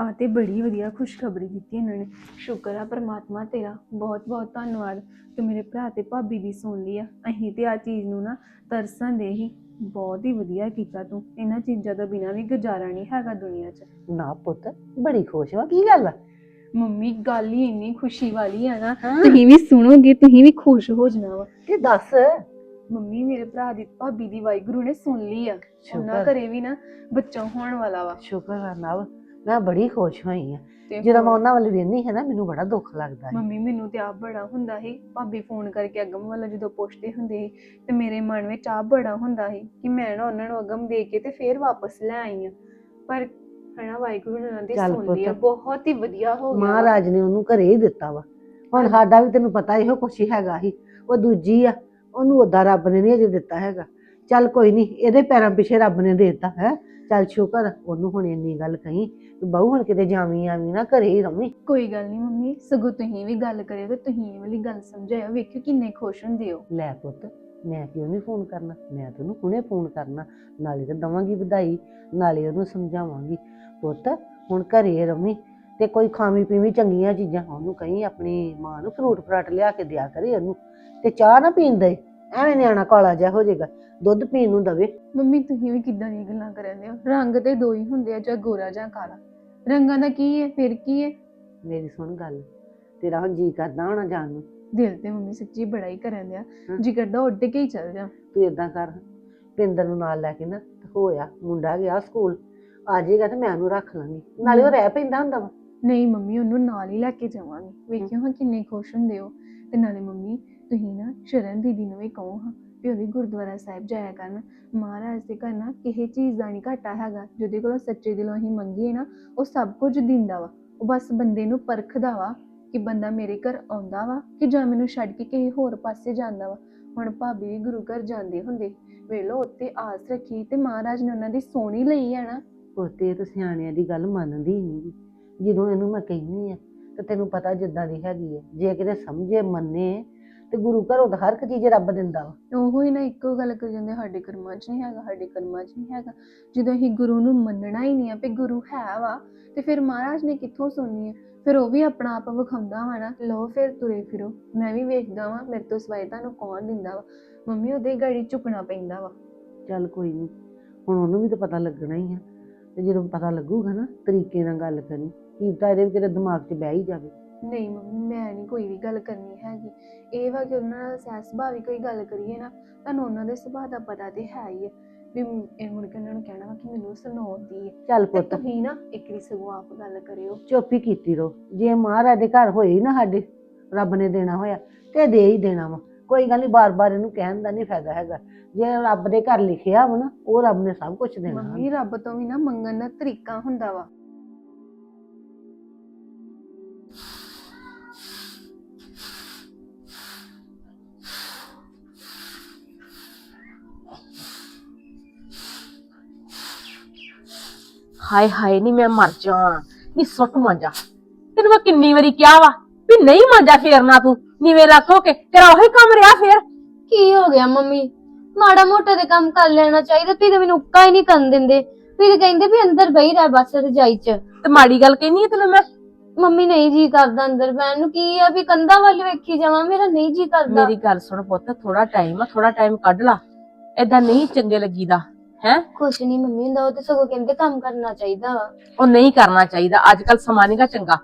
ਆ ਤੇ ਬੜੀ ਵਧੀਆ ਖੁਸ਼ਖਬਰੀ ਦਿੱਤੀ ਇਹਨਾਂ ਨੇ। ਸ਼ੁਕਰ ਆ ਪ੍ਰਮਾਤਮਾ ਤੇਰਾ। ਬਹੁਤ ਬਹੁਤ ਧੰਨਵਾਦ। ਤੂੰ ਮੇਰੇ ਭਰਾ ਤੇ ਭਾਬੀ ਦੀ ਸੁਣ ਲਈ ਆ। ਅਸੀਂ ਤੇ ਆ ਚੀਜ਼ ਨੂੰ ਨਾ ਤਰਸਣ ਦੇ ਹੀ ਬਹੁਤ ਹੀ ਵਧੀਆ ਕੀਤਾ ਤੂੰ। ਇਹਨਾਂ ਚੀਜ਼ਾਂ ਤੋਂ ਬਿਨਾਂ ਵੀ ਗੁਜ਼ਾਰਾ ਨਹੀਂ ਹੈਗਾ ਦੁਨੀਆ 'ਚ। ਨਾ ਪੁੱਤ ਬੜੀ ਖੁਸ਼ ਵਾ। ਕੀ ਗੱਲ ਆ? ਮੰਮੀ ਗੱਲ ਹੀ ਇੰਨੀ ਖੁਸ਼ੀ ਵਾਲੀ ਆ ਨਾ। ਹਾਂ? ਤੁਸੀਂ ਵੀ ਸੁਣੋਗੇ ਤੁਸੀਂ ਵੀ ਖੁਸ਼ ਹੋ ਜਾਣਾ ਵਾ। ਕੀ ਦੱਸ। ਮੰਮੀ ਮੇਰੇ ਭਰਾ ਦੀ ਭਾਬੀ ਦੀ ਵਾਹਿਗੁਰੂ ਨੇ ਸੁਣ ਲਈ ਆ। ਉਹਨਾਂ ਸ਼ੁਕਰ। ਘਰੇ ਵੀ ਨਾ ਬੱਚਾ ਹੋਣ ਵਾਲਾ ਵਾ। ਸ਼ੁਕਰ ਆ ਨਵ ਮੈਂ ਬੜੀ ਖੁਸ਼ ਹੋਈ ਆ। ਤੇ ਜਦੋਂ ਮੈਂ ਉਹਨਾਂ ਵੱਲ ਵੇਖਦੀ ਹੈ ਨਾ ਮੈਨੂੰ ਬੜਾ ਦੁੱਖ ਲੱਗਦਾ ਹੈ ਮੰਮੀ ਮੈਨੂੰ ਤੇ ਆਪ ਬੜਾ ਹੁੰਦਾ ਸੀ। ਭਾਬੀ ਫੋਨ ਕਰਕੇ ਅਗਮ ਵੱਲੋਂ ਜਦੋਂ ਪੁੱਛਦੇ ਹੁੰਦੇ ਸੀ ਤੇ ਮੇਰੇ ਮਨ ਵਿੱਚ ਆਪ ਬੜਾ ਹੁੰਦਾ ਸੀ ਕਿ ਮੈਂ ਨਾ ਉਹਨਾਂ ਨੂੰ ਅਗਮ ਦੇ ਕੇ ਤੇ ਫੇਰ ਵਾਪਸ ਲੈ ਆਈ ਆ। ਪਰ ਹਨਾ ਵਾਹਿਗੁਰੂ ਨੇ ਉਹਨਾਂ ਦੀ ਚੱਲ ਸੁਣ ਲਈ ਆ। ਪੁੱਤ। ਬਹੁਤ ਹੀ ਵਧੀਆ ਹੋ ਗਿਆ। ਮਹਾਰਾਜ ਨੇ ਉਹਨੂੰ ਘਰੇ ਹੀ ਦਿੱਤਾ ਵਾ। ਹੁਣ ਸਾਡਾ ਵੀ ਤੈਨੂੰ ਪਤਾ ਇਹੋ ਕੁਛ ਹੀ ਹੈਗਾ ਸੀ। ਉਹ ਦੂਜੀ ਆ ਉਹਨੂੰ ਉਦਾਂ ਰੱਬ ਨੇ ਨਹੀਂ ਅਜੇ ਦਿੱਤਾ ਹੈਗਾ। ਚੱਲ ਕੋਈ ਨਹੀਂ ਇਹਦੇ ਪੈਰਾਂ ਪਿੱਛੇ ਰੱਬ ਨੇ ਦਿੱਤਾ ਹੈ। ਚੱਲ ਸ਼ੁਕਰ ਉਹਨੂੰ ਹੁਣ ਇੰਨੀ ਗੱਲ ਕਹੀ ਕਿ ਬਹੂ ਹੁਣ ਕਿਤੇ ਜਾਵੀਂ ਆਵੀਂ ਨਾ ਘਰੇ ਹੀ ਰਵੀਂ। ਕੋਈ ਗੱਲ ਨਹੀਂ ਮੰਮੀ ਸਗੋਂ ਤੁਸੀਂ ਵੀ ਗੱਲ ਕਰਿਓ ਤੇ ਤੁਸੀਂ ਇਹ ਵਾਲੀ ਗੱਲ ਸਮਝਾਇਓ ਵੇਖਿਓ ਕਿੰਨੇ ਖੁਸ਼ ਹੁੰਦੇ ਹੋ। ਲੈ ਪੁੱਤ ਮੈਂ ਕਿਉਂ ਨਹੀਂ ਫੋਨ ਕਰਨਾ? ਮੈਂ ਤੈਨੂੰ ਹੁਣੇ ਫੋਨ ਕਰਨਾ ਨਾਲੇ ਤੇ ਦਵਾਂਗੀ ਵਧਾਈ ਨਾਲੇ ਉਹਨੂੰ ਸਮਝਾਵਾਂਗੀ। ਪੁੱਤ ਹੁਣ ਘਰੇ ਰਵੀਂ ਤੇ ਕੋਈ ਖਾਵੀਂ ਪੀਵੀਂ ਚੰਗੀਆਂ ਚੀਜ਼ਾਂ ਉਹਨੂੰ ਕਹੀਂ ਆਪਣੀ ਮਾਂ ਨੂੰ ਫਰੂਟ ਫਰਾਟ ਲਿਆ ਕੇ ਦਿਆ ਕਰੇ ਉਹਨੂੰ। ਤੇ ਚਾਹ ਨਾ ਪੀਣ ਦੇ। ਐਵੇਂ ਨਿਆਣਾ ਕਾਲਾ ਜਿਹਾ ਹੋ ਜਾਏਗਾ ਦੁੱਧ ਪੀਣ ਨੂੰ ਦਵੇ। ਮੰਮੀ ਤੁਸੀਂ ਵੀ ਕਿੱਦਾਂ ਦੀਆਂ ਗੱਲਾਂ ਕਰਦੇ ਹੋ? ਰੰਗ ਤੇ ਦੋ ਹੀ ਹੁੰਦੇ ਆ ਜਾਂ ਗੋਰਾ ਜਾਂ ਕਾਲਾ। ਰੰਗਾਂ ਦਾ ਕੀ ਹੈ? ਫਿਰ ਕੀ ਹੈ? ਮੇਰੀ ਸੁਣ ਗੱਲ ਤੇਰਾ ਹੁਣ ਜੀ ਕਰਦਾ ਹੋਣਾ ਜਾਣ ਨੂੰ। ਦਿਲ ਤੇ ਮੰਮੀ ਸੱਚੀ ਬੜਾ ਹੀ ਕਰਨ ਦਿਆ। ਹਾਂ। ਜੀ ਕਰਦਾ ਉੱਡ ਕੇ ਹੀ ਚੱਲ ਜਾ। ਤੂੰ ਇਦਾਂ ਕਰ ਪਿੰਦਰ ਨੂੰ ਨਾਲ ਲੈ ਕੇ ਨਾ ਤੇ ਹੋਇਆ ਮੁੰਡਾ ਗਿਆ ਸਕੂਲ ਆ ਜਾਏਗਾ ਤੇ ਮੈਂ ਉਹਨੂੰ ਰੱਖ ਲਾਂਗੀ। ਨਾਲੇ ਉਹ ਰਹਿ ਪੈਂਦਾ ਹੁੰਦਾ ਵਾ। ਨਹੀਂ ਮੰਮੀ ਉਹਨੂੰ ਨਾਲ ਹੀ ਲੈ ਕੇ ਜਾਵਾਂਗੇ। ਵੇਖਿਓ ਹਾਂ ਕਿੰਨੇ ਖੁਸ਼ ਹੁੰਦੇ ਹੋ। ਤੇ ਨਾਲੇ ਮੰਮੀ ਤੁਸੀਂ ਨਾ ਸ਼ਰਨ ਦੀਦੀ ਨੂੰ ਵੀ ਕਹੋ ਹਾਂ ਵੀ ਉਹ ਵੀ ਗੁਰਦੁਆਰਾ ਸਾਹਿਬ ਜਾਇਆ ਕਰਨ। ਮਹਾਰਾਜ ਦੇ ਘਰ ਨਾ ਕਿਸੇ ਚੀਜ਼ ਦਾ ਨਹੀਂ ਘਾਟਾ ਹੈਗਾ। ਜਿਹਦੇ ਕੋਲੋਂ ਸੱਚੇ ਦਿਲੋਂ ਅਸੀਂ ਮੰਗੀਏ ਨਾ, ਉਹ ਸਭ ਕੁਝ ਦਿੰਦਾ ਵਾ। ਉਹ ਬਸ ਬੰਦੇ ਨੂੰ ਪਰਖਦਾ ਵਾ ਕਿ ਬੰਦਾ ਮੇਰੇ ਘਰ ਆਉਂਦਾ ਵਾ ਕਿ ਜਾਂ ਮੈਨੂੰ ਛੱਡ ਕੇ ਕਿਸੇ ਹੋਰ ਪਾਸੇ ਜਾਂਦਾ ਵਾ। ਹੁਣ ਭਾਬੀ ਵੀ ਗੁਰੂ ਘਰ ਜਾਂਦੇ ਹੁੰਦੇ। ਵੇਲੋ ਉੱਤੇ ਆਸ ਰੱਖੀ ਤੇ ਮਹਾਰਾਜ ਨੇ ਉਹਨਾਂ ਦੀ ਸੋਣੀ ਲਈ ਆ ਨਾ। ਉਹ ਤੇ ਸਿਆਣਿਆਂ ਦੀ ਗੱਲ ਮੰਨਦੀ ਨਹੀਂ ਜਦੋਂ ਇਹਨੂੰ ਮੈਂ ਕਹਿੰਦੀ ਆ, ਤੇ ਤੈਨੂੰ ਪਤਾ ਜਿੱਦਾਂ ਦੀ ਹੈਗੀ ਹੈ ਜੇ ਕਿਤੇ ਸਮਝੇ, ਮੰਨੇ ਤੇ ਗੁਰੂ ਘਰੋਂ ਤਾਂ ਹਰ ਇੱਕ ਚੀਜ਼ ਰੱਬ ਦਿੰਦਾ ਵਾ। ਉਹ ਹੀ ਨਾ ਇੱਕੋ ਗੱਲ ਕਰੀ ਜਾਂਦੇ ਸਾਡੇ ਕਰਮਾਂ 'ਚ ਨਹੀਂ ਹੈਗਾ ਸਾਡੇ ਕਰਮਾਂ 'ਚ ਨਹੀਂ ਹੈਗਾ। ਜਦੋਂ ਅਸੀਂ ਗੁਰੂ ਨੂੰ ਮੰਨਣਾ ਹੀ ਨਹੀਂ ਆ ਵੀ ਗੁਰੂ ਹੈ ਵਾ ਤੇ ਫਿਰ ਮਹਾਰਾਜ ਨੇ ਕਿੱਥੋਂ ਸੁਣਨੀ ਹੈ ਫਿਰ ਉਹ ਵੀ ਆਪਣਾ ਆਪ ਵਿਖਾਉਂਦਾ ਵਾ ਨਾ ਲਓ ਫਿਰ ਤੁਰੇ ਫਿਰੋ ਮੈਂ ਵੀ ਵੇਖਦਾ ਵਾਂ ਮੇਰੇ ਤੋਂ ਸਵਾਈ ਤੁਹਾਨੂੰ ਕੌਣ ਦਿੰਦਾ ਵਾ? ਮੰਮੀ ਉਹਦੇ ਗਾੜੀ ਝੁਕਣਾ ਪੈਂਦਾ ਵਾ। ਚੱਲ ਕੋਈ ਨਹੀਂ ਹੁਣ ਉਹਨੂੰ ਵੀ ਤਾਂ ਪਤਾ ਲੱਗਣਾ ਹੀ ਆ ਤੇ ਜਦੋਂ ਪਤਾ ਲੱਗੂਗਾ ਨਾ ਤਰੀਕੇ ਨਾਲ ਗੱਲ ਕਰੀ ਕੀ ਪਤਾ ਇਹਦੇ ਵੀ ਕਿਤੇ ਦਿਮਾਗ 'ਚ ਬਹਿ ਹੀ ਜਾਵੇ। ਨਹੀਂ ਮੰਮੀ ਮੈਂ ਨਹੀਂ ਕੋਈ ਵੀ ਗੱਲ ਕਰਨੀ ਹੈਗੀ। ਇਹ ਵਾ ਕਿ ਉਹਨਾਂ ਨਾਲ ਸਹਿ ਸੁਭਾਅ ਵੀ ਕੋਈ ਗੱਲ ਕਰੀਏ ਨਾ ਤੁਹਾਨੂੰ ਉਹਨਾਂ ਦੇ ਸੁਭਾਅ ਦਾ ਪਤਾ ਤੇ ਹੈ ਹੀ ਹੈ ਵੀ ਇਹ ਮੁੜ ਕੇ ਉਹਨਾਂ ਨੂੰ ਕਹਿਣਾ ਵਾ ਕਿ ਮੈਨੂੰ ਸੁਣਾਉਂਦੀ ਹੈ ਚੱਲ ਤੇ ਪੁੱਤ। ਤੁਸੀਂ ਨਾ ਇੱਕ ਵਾਰੀ ਸਗੋਂ ਆਪ ਗੱਲ ਕਰਿਓ। ਚੁੱਪ ਹੀ ਕੀਤੀ ਰਹੋ। ਜੇ ਮਹਾਰਾਜ ਦੇ ਘਰ ਹੋਏ ਹੀ ਨਾ ਸਾਡੇ ਰੱਬ ਨੇ ਦੇਣਾ ਹੋਇਆ ਤੇ ਦੇ ਹੀ ਦੇਣਾ ਵਾ। ਕੋਈ ਗੱਲ ਨਹੀਂ ਬਾਰ-ਬਾਰ ਇਹਨੂੰ ਕਹਿਣ ਦਾ ਨਹੀਂ ਫਾਇਦਾ ਹੈਗਾ। ਜੇ ਰੱਬ ਦੇ ਘਰ ਲਿਖਿਆ ਵਾ ਨਾ ਉਹ ਰੱਬ ਨੇ ਸਭ ਕੁਝ ਦੇਣਾ। ਮੰਮੀ ਰੱਬ ਤੋਂ ਵੀ ਨਾ ਮੰਗਣ ਦਾ ਤਰੀਕਾ ਹੁੰਦਾ ਵਾ। ਹਾਏ ਹਾਏ ਨਹੀਂ ਮੈਂ ਮਰ ਜਾ ਨੀ ਸੁੱਟ ਮਾਂਜਾ। ਤੈਨੂੰ ਮੈਂ ਕਿੰਨੀ ਵਾਰੀ ਕਿਹਾ ਵਾ ਵੀ ਨਹੀਂ ਮਾਂਜਾ ਫੇਰਨਾ ਤੂੰ ਨੀਵੇਂ ਲੱਖ ਹੋ ਕੇ ਤੇਰਾ ਉਹੀ ਕੰਮ ਰਿਹਾ ਫੇਰ। ਕੀ ਹੋ ਗਿਆ ਮੰਮੀ? ਮਾੜਾ ਮੋਟਾ ਦੇ ਕੰਮ ਕਰ ਲੈਣਾ ਚਾਹੀਦਾ ਤੁਸੀਂ ਤਾਂ ਮੈਨੂੰ ਉੱਕਾ ਹੀ ਨਹੀਂ ਕਰਨ ਦਿੰਦੇ। ਤਾਂ ਕਹਿੰਦੇ ਵੀ ਅੰਦਰ ਬਈ ਰਹਿ ਬਸ ਰਜਾਈ 'ਚ। ਤੇ ਮਾੜੀ ਗੱਲ ਕਹਿਨੀ ਆ ਤੈਨੂੰ ਮੈਂ? ਮੰਮੀ ਨਹੀਂ ਜੀ ਕਰਦਾ ਅੰਦਰ ਬੈਣ ਨੂੰ ਕੀ ਆ ਵੀ ਕੰਧਾਂ ਵੱਲ ਵੇਖੀ ਜਾਵਾਂ ਮੇਰਾ ਨਹੀਂ ਜੀ ਕਰਦਾ। ਮੇਰੀ ਗੱਲ ਸੁਣ ਪੁੱਤ ਥੋੜਾ ਟਾਈਮ ਆ ਥੋੜਾ ਟਾਈਮ ਕੱਢ ਲਾ। ਏਦਾਂ ਨਹੀਂ ਚੰਗੇ ਲੱਗੀਦਾ। ਹੈ? ਕੁਛ ਨਹੀਂ ਮੰਮੀ ਹੁੰਦਾ ਉਹ ਤੇ ਸਗੋਂ ਕਹਿੰਦੇ ਕੰਮ ਕਰਨਾ ਚਾਹੀਦਾ ਵਾ। ਉਹ ਨਹੀਂ ਕਰਨਾ ਚਾਹੀਦਾ। ਅੱਜ ਕੱਲ ਸਮਾਂ ਨੀਗਾ ਚੰਗਾ।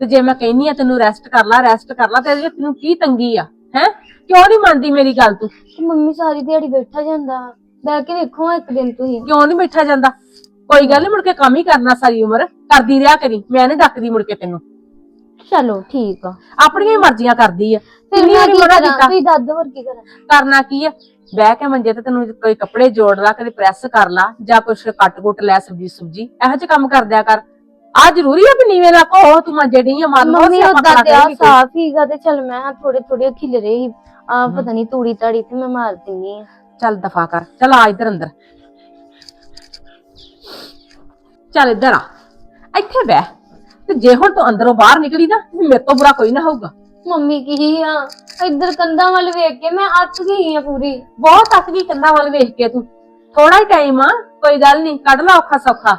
ਤੇ ਜੇ ਮੈਂ ਕਹਿਨੀ ਆ ਤੈਨੂੰ ਰੈਸਟ ਕਰ ਲੈ ਰੈਸਟ ਕਰ ਲੈ ਤੇ ਇਹਦੇ ਵਿੱਚ ਤੈਨੂੰ ਕੀ ਤੰਗੀ ਆ? ਹੈ? ਕਿਉਂ ਨਹੀਂ ਮੰਨਦੀ ਮੇਰੀ ਗੱਲ ਤੂੰ? ਤੇ ਮੰਮੀ ਸਾਰੀ ਦਿਹਾੜੀ ਬੈਠਾ ਜਾਂਦਾ। ਵਾ। ਬਹਿ ਕੇ ਵੇਖੋ ਇੱਕ ਦਿਨ ਤੁਸੀਂ। ਕਿਉਂ ਨਹੀਂ ਬੈਠਾ ਜਾਂਦਾ? ਕੋਈ ਗੱਲ ਨੀ ਮੁੜ ਕੇ ਕੰਮ ਹੀ ਕਰਨਾ ਸਾਰੀ ਉਮਰ। ਕਰਦੀ ਰਿਹਾ ਕਰੀ। ਮੈਂ ਨਹੀਂ ਡੱਕਦੀ ਮੁੜ ਕੇ ਤੈਨੂੰ। ਚਲੋ ਠੀਕ ਆ। ਆਪਣੀਆਂ ਹੀ ਮਰਜ਼ੀਆਂ ਕਰਦੀ ਆ। ਫਿਰ ਮੈਂ ਕੀ ਕਰਾਂ? ਤੁਸੀਂ ਦੱਦ ਹੋਰ ਕੀ ਕਰਾਂ? ਕਰਨਾ ਕੀ ਆ? ਬਹਿ ਕੇ ਮੰਜੇ ਤੇ ਤੈਨੂੰ ਕੋਈ ਕੱਪੜੇ ਜੋੜ ਲਾ ਕਦੇ ਪ੍ਰੈਸ ਕਰ ਲਾ ਜਾਂ ਕੁਛ ਕੱਟ-ਕੁੱਟ ਲੈ ਸਬਜੀ ਸੁਬਜੀ। ਇਹੋ ਜਿਹੇ ਕੰਮ ਕਰ ਦਿਆ ਕਰ। ਆ ਜ਼ਰੂਰੀ ਆ ਵੀ ਨੀਵੇਂ ਰੱਖੋ ਉਹ ਤੂੰ ਮੰਜੇ ਨਹੀਂ ਆ ਮਾਰਨ ਮੰਮੀ ਉਦਾਂ ਤੇ ਆ ਸਾਫ਼ ਹੀਗਾ ਤੇ ਚਲ ਮੈਂ ਥੋੜੇ ਥੋੜੇ ਖਿਲਰੇ ਹੀ ਆ। ਪਤਾ ਨਹੀਂ ਤੂੜੀ ਤਾੜੀ ਤੇ ਮੈਂ ਮਾਰ ਦਿੰਨੀ ਆ। ਚੱਲ ਦਫਾ ਕਰ। ਚੱਲ ਆ ਇੱਧਰ ਅੰਦਰ। ਚੱਲ ਇੱਧਰ ਆ। ਇੱਥੇ ਬਹਿ। ਤੇ ਜੇ ਹੁਣ ਤੂੰ ਅੰਦਰੋਂ ਬਾਹਰ ਨਿਕਲੀ ਨਾ ਮੇਰੇ ਤੋਂ ਬੁਰਾ ਕੋਈ ਨਾ ਹੋਊਗਾ। ਮੰਮੀ ਕੀ ਆ? ਇੱਧਰ ਕੰਧਾਂ ਵੱਲ ਵੇਖ ਕੇ ਮੈਂ ਅੱਕ ਗਈ ਆ ਪੂਰੀ। ਬਹੁਤ ਤੱਕ ਗਈ ਕੰਨਾਂ ਵੱਲ ਵੇਖ ਕੇ ਤੂੰ। ਥੋੜਾ ਹੀ ਟਾਈਮ ਆ ਕੋਈ ਗੱਲ ਨਹੀਂ ਕੱਢ ਲਾ ਔਖਾ ਸੌਖਾ।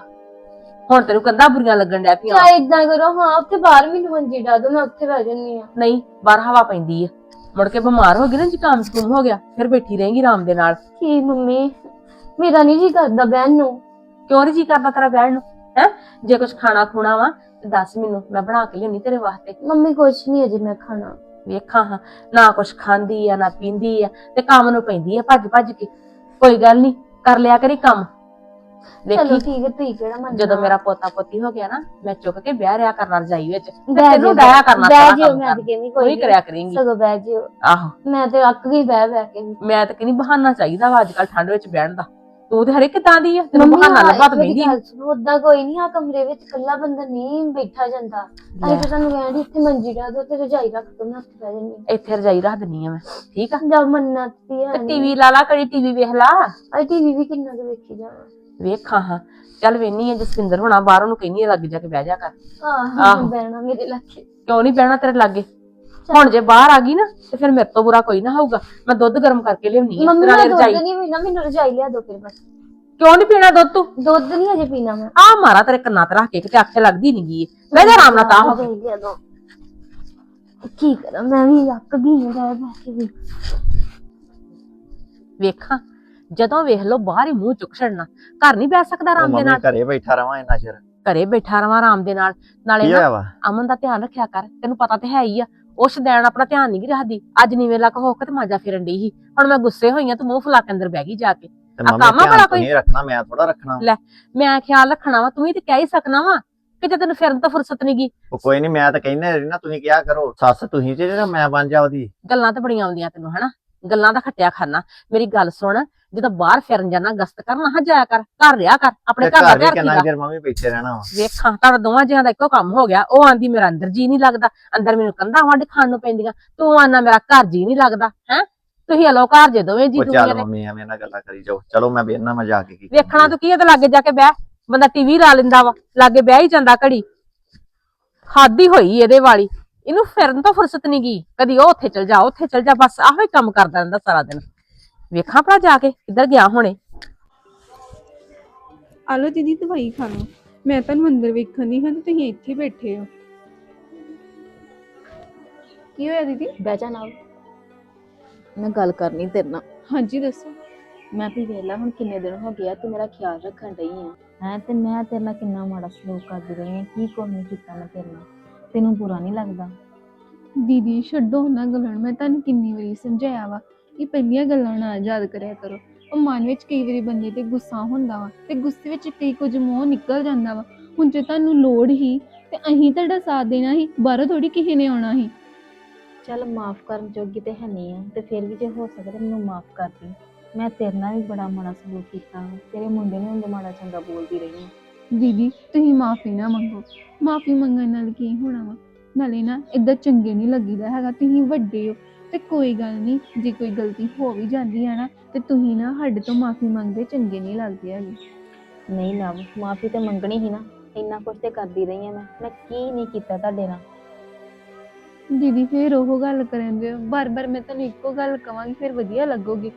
ਹੁਣ ਤੈਨੂੰ ਕੰਦਾ ਬੁਰੀਆਂ ਲੱਗਣ ਡੈ ਪਈਆਂ। ਚਾਹੇ ਇਦਾਂ ਕਰੋ ਹਾਂ ਉੱਥੇ ਬਾਹਰ ਮੈਨੂੰ ਮੰਜੀ ਡਾ ਦੋ ਮੈਂ ਉੱਥੇ ਬਹਿ ਜੰਨੀ ਆ। ਨਹੀਂ ਬਾਹਰ ਹਵਾ ਪੈਂਦੀ ਆ। ਮੁੜ ਕੇ ਬਿਮਾਰ ਹੋ ਗਈ ਨਾ ਜ਼ੁਕਾਮ ਜ਼ੁਕੂਮ ਹੋ ਗਿਆ ਫਿਰ ਬੈਠੀ ਰਹੇਂਗੀ ਆਰਾਮ ਦੇ ਨਾਲ। ਕੀ ਮੰਮੀ ਮੇਰਾ ਨਹੀਂ ਜੀ ਕਰਦਾ ਬਹਿਣ ਨੂੰ। ਕਿਉਂ ਨਹੀਂ ਜੀ ਕਰਦਾ ਤੇਰਾ ਬਹਿਣ ਨੂੰ? ਹੈ? ਜੇ ਕੁਝ ਖਾਣਾ ਖੁਣਾ ਵਾ ਤੇ ਦੱਸ ਮੈਨੂੰ ਮੈਂ ਬਣਾ ਕੇ ਲਿਆਉਣੀ ਤੇਰੇ ਵਾਸਤੇ। ਮੰਮੀ ਕੁਛ ਨਹੀਂ ਅਜੇ ਮੈਂ ਖਾਣਾ। ਵੇਖਾਂ ਹਾਂ ਨਾ ਕੁਝ ਖਾਂਦੀ ਆ ਨਾ ਪੀਂਦੀ ਆ ਤੇ ਕੰਮ ਨੂੰ ਪੈਂਦੀ ਆ ਭੱਜ ਭੱਜ ਕੇ। ਕੋਈ ਗੱਲ ਨਹੀਂ ਕਰ ਲਿਆ ਕਰੀ ਕੰਮ। ਚਲੋ ਦੇਖੀ ਠੀਕ ਹੈ ਤੁਸੀਂ ਕਿਹੜਾ ਮੰਨਣਾ। ਜਦੋਂ ਮੇਰਾ ਪੋਤਾ ਪੋਤੀ ਹੋ ਗਿਆ ਨਾ ਮੈਂ ਚੁੱਕ ਕੇ ਵਿਆਹ ਰਿਆ ਕਰਨਾ ਰਜਾਈ ਵਿੱਚ। ਤੇ ਬਹਿ ਤੈਨੂੰ ਜਿਓ, ਡਾਇਆ ਕਰਨਾ ਬਹਿ ਸਾਰਾ ਜਿਓ ਕੰਮ ਮੈਂ। ਤੇ ਕਹਿੰਦੀ ਕੋਈ ਕੋਈ ਕਰਿਆ ਕਰੇਂਗੀ। ਸਗੋਂ ਬਹਿ ਜਿਓ। ਆਹੋ। ਮੈਂ ਤੇ ਅੱਕ ਗਈ ਬਹਿ ਬਹਿ ਕੇ। ਮੈਂ ਤਾਂ ਕਹਿੰਦੀ ਬਹਾਨਾ ਚਾਹੀਦਾ ਵਾ ਅੱਜ ਕੱਲ ਠੰਡ ਵਿੱਚ ਬਹਿਣ ਦਾ। ਤੂੰ ਤੇ ਹਰੇਕ ਤਾਂ ਦੀ ਆ? ਤੈਨੂੰ ਬਹਾਨਾ ਲੱਭਾ ਤਾਂ ਮਹਿੰਗੀ ਉਦਾਂ ਕੋਈ ਨਹੀਂ ਆ ਕਮਰੇ ਵਿੱਚ ਇਕੱਲਾ ਬੰਦਾ ਨਹੀਂ ਬੈਠਾ ਜਾਂਦਾ। ਅਸੀਂ ਤਾਂ ਤੁਹਾਨੂੰ ਕਹਿੰਦੇ ਇੱਥੇ ਮੰਜੀ ਦੋ ਤੇ ਰਜਾਈ ਰੱਖ ਦੋ ਮੈਂ ਉੱਥੇ ਬਹਿ ਜੰਨੀ ਇੱਥੇ ਰਜਾਈ ਰੱਖ ਦਿੰਨੀ ਆ ਮੈਂ ਠੀਕ ਆ? ਜਦ ਮੰਨਤ ਦੀ ਹੈ ਟੀਵੀ ਲਾ ਲਾ ਕੜੀ ਟੀਵੀ ਵੇਖ ਲਾ? ਅਈ ਟੀਵੀ ਵੀ ਕਿੰਨਾ ਕੁ ਵੇਖੀ ਜਾਵਾਂ। ਵੇਖਾਂ ਹਾਂ। ਚੱਲ ਵੇਨੀ ਆ ਜਸਵਿੰਦਰ ਹੋਣਾ ਬਾਹਰੋਂ ਨੂੰ ਕਹਿੰਦੀ ਆ ਲੱਗ ਜਾ ਕੇ ਬਹਿ ਜਾ ਕਰ। ਆਹੋ। ਬਹਿਣਾ ਮੇਰੇ ਲੱਖੇ ਕਿਉਂ ਨਹੀਂ ਬਹਿਣਾ ਤੇਰੇ ਲਾਗੇ? ਹੁਣ ਜੇ ਬਾਹਰ ਆ ਗਈ ਨਾ ਤੇ ਫਿਰ ਮੇਰੇ ਤੋਂ ਬੁਰਾ ਕੋਈ ਨਾ ਹੋਊਗਾ। ਮੈਂ ਦੁੱਧ ਗਰਮ ਕਰਕੇ ਲਿਆਉਣੀ ਆ ਮੰਮੀ ਤੇ ਮੈਂ ਨਾਲੇ ਦੁੱਧ ਰਜਾਈ ਨਹੀਂ ਪੀਣਾ ਮੈਨੂੰ ਰਜਾਈ ਲਿਆ ਦੋ ਫਿਰ ਬਸ। ਕਿਉਂ ਨਹੀਂ ਪੀਣਾ ਦੁੱਧ ਤੂੰ? ਦੁੱਧ ਨਹੀਂ ਅਜੇ ਪੀਣਾ ਮੈਂ। ਆ ਮਾਰਾ ਤੇਰੇ ਕੰਨਾਂ ਤੇ ਰੱਖ ਕੇ ਕਿਤੇ ਅੱਖ ਲੱਗਦੀ ਨੀ ਗੀ। ਬਹਿ ਜਾ ਆਰਾਮ ਨਾਲ ਤਾਂ ਹੋ। ਰਜਾਈ ਲਿਆ ਦੋ ਕੀ ਕਰਾਂ ਮੈਂ ਵੀ ਅੱਕ ਗਈ ਹਾਂ ਰਹਿ ਬਹਿ ਕੇ ਵੀ। ਵੇਖਾਂ ਜਦੋਂ ਵੇਖ ਲੋ ਬਾਹਰ ਹੀ ਮੂੰਹ ਚੁੱਕ ਛੱਡਣਾ ਘਰ ਨਹੀਂ ਬੈਠ ਸਕਦਾ ਆਰਾਮ ਦੇ ਮੰਮੀ ਨਾਲ। ਘਰੇ ਬੈਠਾ ਰਵਾਂ ਇੰਨਾ ਚਿਰ। ਘਰੇ ਬੈਠਾ ਰਵਾਂ ਆਰਾਮ ਦੇ ਨਾਲ। ਨਾਲੇ ਕੀ ਨਾ ਹੋਇਆ ਵਾ? ਅਮਨ ਦਾ ਧਿਆਨ ਰੱਖਿਆ ਕਰ ਤੈਨੂੰ ਪਤਾ ਤੇ ਹੈ ਹੀ ਆ ਉਸ ਦੇਣ ਆਪਣਾ ਧਿਆਨ ਨਹੀਂ ਰੱਖਦੀ। ਅੱਜ ਨੀਵੇਂ ਲੱਕ ਹੋ ਕੇ ਤੇ ਮਾਜਾ ਫਿਰਨ ਡਈ ਸੀ। ਹੁਣ ਮੈਂ ਗੁੱਸੇ ਹੋਈ ਆ ਤੂੰ ਮੂੰਹ ਫੁਲਾ ਕੇ ਅੰਦਰ ਬਹਿ ਗਈ ਜਾ ਕੇ। ਆ ਕੰਮ ਬੜਾ ਕੋਈ? ਨਹੀਂ ਰੱਖਣਾ ਮੈਂ ਥੋੜਾ ਰੱਖਣਾ। ਲੈ ਮੈਂ ਖਿਆਲ ਰੱਖਣਾ ਵਾ ਤੂੰ ਹੀ ਤੇ ਕਹਿ ਹੀ ਸਕਣਾ ਵਾ ਕਿ ਜੇ ਤੈਨੂੰ ਫਿਰਨ ਤੋਂ ਫੁਰਸਤ ਨੀ ਗੀ। ਉਹ ਕੋਈ ਨਹੀਂ ਮੈਂ ਤਾਂ ਕਹਿੰਦਾ ਨਾ ਤੁਸੀਂ ਕਿਹਾ ਕਰੋ ਸੱਸ ਤੁਸੀਂ ਤੇ ਜਿਹੜਾ ਮੈਂ ਬਣ ਜਾ ਉਹਦੀ। ਗੱਲਾਂ ਤੇ ਬੜੀਆਂ ਆਉਂਦੀਆਂ ਤੈਨੂੰ ਹਨਾ? ਗੱਲਾਂ ਦਾ ਖੱਟਿਆ ਖਾਨਾ। ਮੇਰੀ ਗੱਲ ਸੁਣ ਜਦੋਂ ਬਾਹਰ ਫਿਰਨ ਜਾਣਾ ਗਸਤ ਕਰਨ ਨਾ ਜਾਇਆ ਕਰ ਘਰ ਰਿਹਾ ਕਰ ਆਪਣੇ ਘਰ ਦਾ ਘਰ ਕਿੰਨਾ ਚਿਰ ਮੰਮੀ ਬੈਠੇ ਰਹਿਣਾ ਵਾ। ਵੇਖਾਂ ਤੁਹਾਡਾ ਦੋਵਾਂ ਜਿਹਾਂ ਦਾ ਇੱਕੋ ਕੰਮ ਹੋ ਗਿਆ ਉਹ ਆਂਦੀ ਮੇਰਾ ਅੰਦਰ ਜੀ ਨਹੀਂ ਲੱਗਦਾ ਅੰਦਰ ਮੈਨੂੰ ਕੰਧਾਂ ਵੱਢ ਖਾਣ ਨੂੰ ਪੈਂਦੀਆਂ ਤੂੰ ਆਨਾ ਮੇਰਾ ਘਰ ਜੀ ਨਹੀਂ ਲੱਗਦਾ ਹੈ? ਤੁਸੀਂ ਹਲੋ ਘਰ ਜੇ ਦੋਵੇਂ ਜੀ ਦੁਨੀਆ ਦੇ ਮੰਮੀ ਐਵੇਂ ਨਾ ਗੱਲਾਂ ਕਰੀ ਜਾਓ। ਚਲੋ ਮੈਂ ਬੇਨਾ ਮੈਂ ਜਾ ਕੇ ਕੀ ਵੇਖਣਾ ਤੂੰ ਕੀ ਇਹਦੇ ਲਾਗੇ ਜਾ ਕੇ ਬਹਿ ਬੰਦਾ ਟੀਵੀ ਲਾ ਲੈਂਦਾ ਵਾ ਲਾਗੇ ਬਹਿ ਹੀ ਜਾਂਦਾ ਘੜੀ। ਹਾਦੀ ਹੋਈ ਇਹਦੇ ਵਾਲੀ। ਇਹਨੂੰ ਫਿਰਨ ਤੋਂ ਫੁਰਸਤ ਨਹੀਂ ਗਈ। ਕਦੀ ਉਹ ਉੱਥੇ ਚਲ ਜਾ ਉੱਥੇ ਚਲ ਜਾ ਬਸ ਆਹੋ ਹੀ ਕੰਮ ਕਰਦਾ ਰਹਿੰਦਾ ਸਾਰਾ ਦਿਨ। ਵੇਖਾਂ ਭਰਾ ਜਾ ਕੇ ਕਿੱਧਰ ਗਿਆ ਹੁਣੇ? ਆ ਲਓ ਦੀਦੀ ਦਵਾਈ ਖਾ ਲਓ। ਮੈਂ ਤੁਹਾਨੂੰ ਅੰਦਰ ਵੇਖਣ ਦੀ ਹਾਂ ਤੇ ਤੁਸੀਂ ਇੱਥੇ ਬੈਠੇ ਹੋ। ਕੀ ਹੋਇਆ ਦੀਦੀ? ਬਹਿ ਜਾ ਨਾਲ। ਮੈਂ ਗੱਲ ਕਰਨੀ ਤੇਰੇ ਨਾਲ। ਹਾਂਜੀ ਦੱਸੋ। ਮੈਂ ਵੀ ਵੇਲਾ ਹੁਣ ਕਿੰਨੇ ਦਿਨ ਹੋ ਗਿਆ ਤੂੰ ਮੇਰਾ ਖਿਆਲ ਰੱਖਣ ਡਈ ਆ। ਹੈ ਤੇ ਮੈਂ ਤੇਰੇ ਨਾਲ ਕਿੰਨਾ ਮਾੜਾ ਸਲੂਕ ਕਰਦੀ ਰਹੀ ਆ ਕੀ ਕੁਛ ਨਹੀਂ ਕੀਤਾ ਮੈਂ ਤੇਰੇ ਨਾਲ? ਤੈਨੂੰ ਬੁਰਾ ਨਹੀਂ ਲੱਗਦਾ? ਦੀਦੀ ਛੱਡੋ ਨਾ ਗੱਲਾਂ ਨੂੰ। ਮੈਂ ਤੁਹਾਨੂੰ ਕਿੰਨੀ ਵਾਰੀ ਸਮਝਾਇਆ ਵਾ ਕਿ ਪਹਿਲੀਆਂ ਗੱਲਾਂ ਨਾ ਯਾਦ ਕਰਿਆ ਕਰੋ। ਉਹ ਮਨ ਵਿੱਚ ਕਈ ਵਾਰੀ ਬੰਦੇ ਤੇ ਗੁੱਸਾ ਹੁੰਦਾ ਵਾ ਤੇ ਗੁੱਸੇ ਵਿੱਚ ਕਈ ਕੁਝ ਮੋਹ ਨਿਕਲ ਜਾਂਦਾ ਵਾ। ਹੁਣ ਜੇ ਤੁਹਾਨੂੰ ਲੋੜ ਹੀ ਤੇ ਅਹੀਂ ਤੁਹਾਡਾ ਸਾਥ ਦੇਣਾ ਹੀ ਬਾਹਰੋਂ ਥੋੜੀ ਕਿਸੇ ਨੇ ਆਉਣਾ ਹੀ। ਚੱਲ ਮਾਫ ਕਰਨ ਜੋਗੀ ਤੇ ਹੈ ਨਹੀਂ ਆ ਤੇ ਫਿਰ ਵੀ ਜੇ ਹੋ ਸਕਦਾ ਮੈਨੂੰ ਮਾਫ ਕਰ ਦੇ। ਮੈਂ ਤੇਰੇ ਨਾਲ ਵੀ ਬੜਾ ਮਾੜਾ ਸਲੂਕ ਕੀਤਾ ਤੇਰੇ ਮੁੰਡੇ ਨੂੰ ਵੀ ਮਾੜਾ ਚੰਗਾ ਬੋਲਦੀ ਰਹੀ ਆ। ਦੀਦੀ ਤੁਸੀਂ ਮਾਫੀ ਨਾ ਮੰਗੋ। ਮਾਫੀ ਮੰਗਣ ਨਾਲ ਕੀ ਹੋਣਾ ਵਾ? ਨਾਲੇ ਨਾ ਇਦਾਂ ਚੰਗੇ ਨਹੀਂ ਲੱਗੀਦਾ ਹੈਗਾ ਤੁਸੀਂ ਵੱਡੇ ਹੋ। ਤੇ ਕੋਈ ਗੱਲ ਨਹੀਂ ਜੇ ਕੋਈ ਗਲਤੀ ਹੋ ਵੀ ਜਾਂਦੀ ਹੈ ਨਾ ਤੇ ਤੁਸੀਂ ਨਾ ਸਾਡੇ ਤੋਂ ਮਾਫੀ ਮੰਗਦੇ ਚੰਗੇ ਨਹੀਂ ਲੱਗਦੇ ਹੈਗੇ। ਨਹੀਂ ਨਾ ਮਾਫੀ ਤੇ ਮੰਗਣੀ ਹੀ ਨਾ। ਇੰਨਾ ਕੁਛ ਤੇ ਕਰਦੀ ਰਹੀ ਆ ਮੈਂ। ਮੈਂ ਕੀ ਨਹੀਂ ਕੀਤਾ ਤੁਹਾਡੇ ਨਾਲ। ਦੀਦੀ ਫੇਰ ਉਹ ਗੱਲ ਕਰਨ ਦਿਓ। ਬਾਰ-ਬਾਰ ਮੈਂ ਤੁਹਾਨੂੰ ਇੱਕੋ ਗੱਲ ਕਵਾਂਗੀ ਫਿਰ ਵਧੀਆ ਲੱਗੋਗੇ।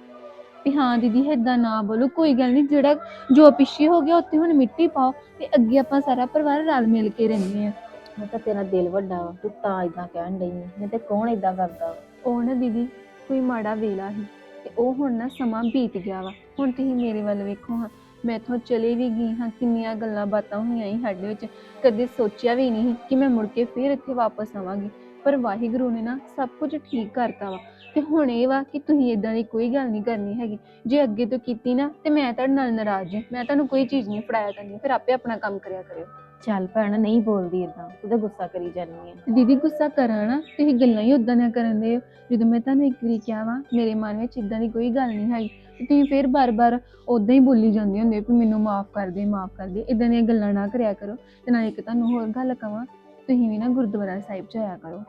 ਵੀ ਹਾਂ ਦੀਦੀ, ਏਦਾਂ ਨਾ ਬੋਲੋ, ਕੋਈ ਗੱਲ ਨਹੀਂ, ਜਿਹੜਾ ਜੋ ਪਿੱਛੇ ਹੋ ਗਿਆ, ਉੱਥੇ ਹੁਣ ਮਿੱਟੀ ਪਾਓ ਤੇ ਅੱਗੇ ਆਪਾਂ ਸਾਰਾ ਪਰਿਵਾਰ ਰਲ ਮਿਲ ਕੇ ਰਹਿੰਦੇ ਆ ਮੈਂ ਤਾਂ ਤੇਰਾ ਦਿਲ ਵੱਡਾ ਵਾ, ਤੂੰ ਤਾਂ ਇਦਾਂ ਕਹਿਣ ਡਈ ਆ। ਨਹੀਂ ਤੇ ਕੌਣ ਇਦਾਂ ਕਰਦਾ ਉਹ ਨਾ ਦੀਦੀ, ਕੋਈ ਮਾੜਾ ਵੇਲਾ ਸੀ ਤੇ ਉਹ ਹੁਣ ਨਾ ਸਮਾਂ ਬੀਤ ਗਿਆ ਵਾ। ਹੁਣ ਤੁਸੀਂ ਮੇਰੇ ਵੱਲ ਵੇਖੋ ਹਾਂ, ਮੈਂ ਇੱਥੋਂ ਚਲੇ ਵੀ ਗਈ ਹਾਂ, ਕਿੰਨੀਆਂ ਗੱਲਾਂ ਬਾਤਾਂ ਹੋਈਆਂ ਸੀ ਸਾਡੇ ਵਿੱਚ। ਕਦੇ ਸੋਚਿਆ ਵੀ ਨਹੀਂ ਕਿ ਮੈਂ ਮੁੜ ਕੇ ਫਿਰ ਇੱਥੇ ਵਾਪਸ ਆਵਾਂਗੀ। ਪਰ ਵਾਹਿਗੁਰੂ ਨੇ ਨਾ ਸਭ ਕੁਝ ਠੀਕ ਕਰਤਾ ਵਾ। ਤੇ ਹੁਣ ਇਹ ਵਾ ਕਿ ਤੁਸੀਂ ਇਦਾਂ ਦੀ ਕੋਈ ਗੱਲ ਨਹੀਂ ਕਰਨੀ ਹੈਗੀ। ਜੇ ਅੱਗੇ ਤੋਂ ਕੀਤੀ ਨਾ ਤੇ ਮੈਂ ਤੁਹਾਡੇ ਨਾਲ ਨਾਰਾਜ਼ ਹਾਂ। ਮੈਂ ਤੁਹਾਨੂੰ ਕੋਈ ਚੀਜ਼ ਨਹੀਂ ਫੜਾਇਆ ਕਰਨੀ ਫਿਰ ਆਪੇ ਆਪਣਾ ਕੰਮ ਕਰਿਆ ਕਰਿਓ। ਚੱਲ ਭੈਣ ਨਹੀਂ ਬੋਲਦੀ ਇਦਾਂ ਤੂੰ ਤਾਂ ਗੁੱਸਾ ਕਰੀ ਜਾਂਦੀ ਤੇ ਦੀਦੀ ਗੁੱਸਾ ਕਰਾਂ ਨਾ ਤੁਸੀਂ ਗੱਲਾਂ ਹੀ ਉਦਾਂ ਨਾ ਕਰਨ ਦੇ ਜਦੋਂ ਮੈਂ ਤੁਹਾਨੂੰ ਇੱਕ ਵਾਰੀ ਕਿਹਾ ਵਾ ਮੇਰੇ ਮਨ ਵਿੱਚ ਇਦਾਂ ਦੀ ਕੋਈ ਗੱਲ ਨਹੀਂ ਹੈਗੀ। ਤੇ ਤੁਸੀਂ ਫਿਰ ਬਾਰ-ਬਾਰ ਉਦਾਂ ਹੀ ਬੋਲੀ ਜਾਂਦੇ ਹੁੰਦੇ ਵੀ ਮੈਨੂੰ ਮਾਫ ਕਰ ਦੇ ਮਾਫ ਕਰ ਦੇ। ਇਦਾਂ ਦੀਆਂ ਗੱਲਾਂ ਨਾ ਕਰਿਆ ਕਰੋ। ਤੇ ਨਾਲ ਇੱਕ ਤੁਹਾਨੂੰ ਹੋਰ ਗੱਲ ਕਵਾਂ ਤੁਸੀਂ ਵੀ ਨਾ ਗੁਰਦੁਆਰਾ ਸਾਹਿਬ ਜਾਇਆ ਕਰੋ।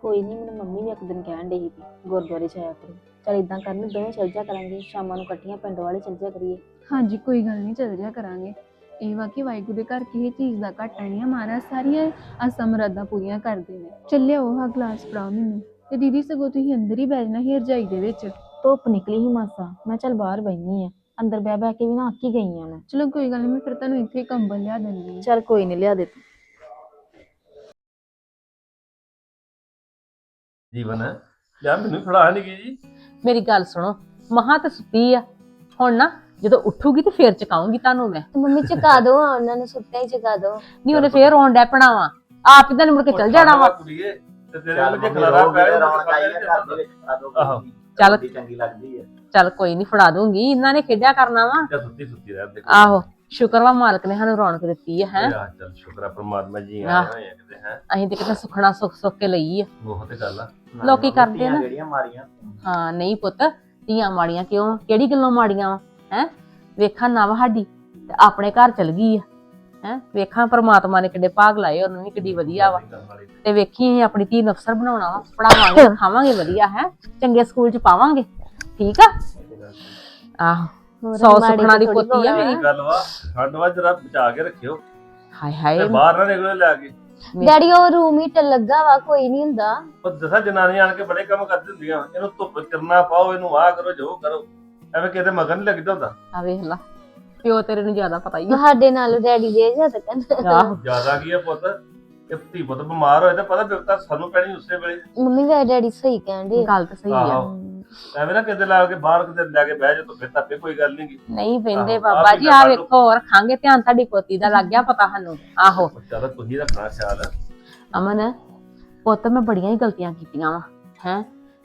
ਕੋਈ ਨਹੀਂ ਮੈਨੂੰ ਮੰਮੀ ਨੇ ਇੱਕ ਦਿਨ ਕਹਿਣ ਡਈ ਸੀ ਵੀ ਗੁਰਦੁਆਰੇ ਜਾਇਆ ਕਰੋ। ਚੱਲ ਇਦਾਂ ਕਰਨੀ ਦੋਵੇਂ ਚੱਲ ਜਾ ਕਰਾਂਗੇ ਸ਼ਾਮਾਂ ਨੂੰ ਇਕੱਠੀਆਂ ਪਿੰਡ ਵਾਲੇ ਚੱਲ ਜਾ ਕਰੀਏ। ਹਾਂਜੀ ਕੋਈ ਗੱਲ ਨਹੀਂ ਚੱਲ ਜਿਆ ਕਰਾਂਗੇ। ਇਹ ਵਾ ਕਿ ਵਾਹਿਗੁਰੂ ਦੇ ਘਰ ਕਿਸੇ ਚੀਜ਼ ਦਾ ਘਾਟਾ ਨਹੀਂ ਆ ਮਹਾਰਾਜ ਸਾਰੀਆਂ ਆਸਾਂ ਮੁਰਾਦਾਂ ਪੂਰੀਆਂ ਕਰਦੇ ਨੇ। ਚੱਲਿਆ ਉਹ ਹਾਂ ਗਲਾਸ ਫੜਾ ਮੈਨੂੰ। ਤੇ ਦੀਦੀ ਸਗੋਂ ਤੁਸੀਂ ਅੰਦਰ ਹੀ ਬੈਠਣਾ ਹੀ ਰਜਾਈ ਦੇ ਵਿੱਚ। ਧੁੱਪ ਨਿਕਲੀ ਸੀ ਮਾਸਾ ਮੈਂ ਚੱਲ ਬਾਹਰ ਬੈਣੀ ਆ। ਅੰਦਰ ਬਹਿ ਬਹਿ ਕੇ ਵੀ ਨਾ ਅੱਕ ਗਈ ਆ ਮੈਂ। ਚਲੋ ਕੋਈ ਗੱਲ ਨਹੀਂ ਮੈਂ ਫਿਰ ਤੁਹਾਨੂੰ ਇੱਥੇ ਹੀ ਕੰਬਲ ਲਿਆ ਦਿੰਦੀ ਹਾਂ ਚਲ ਕੋਈ ਨਹੀਂ ਲਿਆ ਦੇ ਤੂੰ। ਜੀਵਨ। ਹੈ ਲਿਆ ਮੈਨੂੰ ਫੜਾ ਨਹੀਂ ਗਈ ਜੀ। ਮੇਰੀ ਗੱਲ ਸੁਣੋ ਮਹਾ ਤੇ ਸੁੱਤੀ ਆ। ਹੁਣ ਨਾ ਜਦੋਂ ਉੱਠੂਗੀ ਤੇ ਫੇਰ ਚਕਾਉਂਗੀ ਤੁਹਾਨੂੰ ਮੈਂ। ਤੇ ਮੰਮੀ ਚਕਾ ਦੋ ਆ ਉਹਨਾਂ ਨੂੰ ਸੁੱਤਿਆਂ ਹੀ ਚਕਾ ਦੋ। ਨਹੀਂ ਉਹਨੇ ਫੇਰ ਰੋਣ ਡੈ ਪਣਾ ਵਾ। ਆਪ ਇਦਾਂ ਮੁੜ ਕੇ ਚੱਲ ਜਾਣਾ ਵਾ। ਕੁੜੀਏ ਤੇ ਤੇਰੇ ਚੱਲ ਵਿੱਚ ਮੰਮੀ ਖਲਾਰਾ ਰੋ ਪੈ ਗਿਆ ਗਿਆ ਰੌਣਕ ਆਈ ਹੈ ਘਰ ਦੇ ਵਿੱਚ ਫੜਾ ਦੋ ਆਹੋ। ਚੱਲ। ਚੰਗੀ ਲੱਗਦੀ ਹੈ ਚੱਲ ਕੋਈ ਨਹੀਂ ਫੜਾ ਦੂੰਗੀ ਇਹਨਾਂ ਨੇ ਖੇਡਿਆ ਕਰਨਾ ਵਾ। ਜਾਂ ਸੁੱਤੀ ਸੁੱਤੀ ਰਹਿ ਦੇ। ਆਹੋ। ਸ਼ੁਕਰ ਵਾ ਮਾਲਕ ਨੇ ਸਾਨੂੰ ਰੌਣਕ ਦਿੱਤੀ ਹੈ? ਹੈ ਯਾਰ ਚੱਲ ਸ਼ੁਕਰ ਆ ਪਰਮਾਤਮਾ ਜੀ ਆਹ। ਆਏ ਹੋਏ ਆ ਕਿਤੇ ਹੈ? ਅਸੀਂ ਤੇ ਕਿਤੇ ਸੁਖਣਾ ਸੁੱਖ ਸੁੱਖ ਕੇ ਲਈ ਆ। ਉਹ ਤੇ ਗੱਲ ਆ। ਲੋਕੀ ਕਰਦੇ ਆ ਨਾ। ਜਿਹੜੀਆਂ ਮਾਰੀਆਂ ਹਾਂ ਨਹੀਂ ਪੁੱਤ ਧੀਆਂ ਮਾੜੀਆਂ ਕਿਉਂ? ਕਿਹੜੀ ਗੱਲੋਂ ਮਾੜੀਆਂ ਵਾ? ਹੈ? ਵੇਖਾਂ ਨਵ ਸਾਡੀ ਤੇ ਆਪਣੇ ਘਰ ਚਲ ਗਈ ਆ। ਹੈ? ਵੇਖਾਂ ਪ੍ਰਮਾਤਮਾ ਨੇ ਕਿੱਡੇ ਭਾਗ ਲਾਏ ਉਹਨੂੰ ਵੀ ਕਿੱਡੀ ਵਧੀਆ ਵਾ। ਤੇ। ਵੇਖੀ ਅਸੀਂ ਆਪਣੀ ਧੀ ਨੂੰ ਅਫਸਰ ਬਣਾਉਣਾ ਵਾ ਪੜਾਵਾਂਗੇ ਖਾਵਾਂਗੇ ਵਧੀਆ ਹੈ? ਚੰਗੇ ਸਕੂਲ ਚ ਪਾਵਾਂਗੇ। ਠੀਕ ਆ? ਆਹੋ। ਹੋਰ ਸੌ ਸੁਖਣਾ ਦੀ ਪੋਤੀ ਆ। ਮੇਰੀ। ਗੱਲ ਵਾ ਠੰਡ ਵਾ ਜਰਾ ਬਚਾ ਕੇ ਰੱਖਿਓ। ਹਾਏ ਤੇ ਹਾਏ ਬਾਹਰ ਨਾ ਨਿਕਲੇ ਲੈ ਕੇ। ਡੈਡੀ ਉਹ ਰੂਮ ਹੀਟਰ ਲੱਗਾ ਵਾ ਕੋਈ ਨਹੀਂ ਹੁੰਦਾ। ਉਹ ਦਸਾਂ ਜਨਾਨੀਆਂ ਆਣ ਕੇ ਬੜੇ ਕੰਮ ਕਰਦੀ ਹੁੰਦੀਆਂ ਇਹਨੂੰ ਧੁੱਪ ਕਰਨਾ ਪਾਓ ਇਹਨੂੰ ਆਹ ਕਰੋ ਜੋ ਕਰੋ। ਐਵੇਂ ਕਿਤੇ ਮਗਨ ਨਹੀਂ ਲੱਗਦਾ ਹੁੰਦਾ। ਆ ਵੇਖ ਲਾ। ਪਿਓ ਤੇਰੇ ਨੂੰ ਜ਼ਿਆਦਾ ਪਤਾ ਹੀ ਆ। ਸਾਡੇ ਨਾਲ ਡੈਡੀ ਦੇ ਜਾ ਤੱਕਨ ਆਹੋ। ਜ਼ਿਆਦਾ ਕੀ ਆ ਪੁੱਤ? ਇਹ ਧੀ ਪੁੱਤ ਬਿਮਾਰ ਹੋਏ ਤਾਂ ਪਤਾ ਬਿਪਤਾ ਸਾਨੂੰ ਪੈਣੀ ਉਸੇ ਵੇਲੇ। ਮੰਮੀ ਵੇ ਡੈਡੀ ਸਹੀ ਕਹਿੰਦੇ ਗੱਲ ਤਾਂ ਸਹੀ ਆ। ਆਹੋ। ਐਵੇਂ ਨਾ ਕਿਤੇ ਲਾ ਕੇ ਬਾਹਰ ਕਿਤੇ ਲੈ ਕੇ ਬਹਿ ਜਾ ਧੁੱਪੇ ਧੱਪੇ ਕੋਈ ਗੱਲ ਨਹੀਂ ਗੀ ਨਹੀਂ ਪੈਂਦੇ ਆਹੋ, ਬਾਬਾ ਆਪ ਜੀ ਆ ਕਰ ਲਓ। ਵੇਖੋ ਰੱਖਾਂਗੇ ਧਿਆਨ ਤੁਹਾਡੀ ਪੋਤੀ ਦਾ ਲੱਗ ਗਿਆ ਪਤਾ ਸਾਨੂੰ। ਆਹੋ। ਜ਼ਿਆਦਾ ਤੁਸੀਂ ਰੱਖਣਾ ਖਿਆਲ। ਅਮਨ ਪੁੱਤ ਮੈਂ ਬੜੀਆਂ ਹੀ ਗਲਤੀਆਂ ਕੀਤੀਆਂ ਵਾ ਹੈ?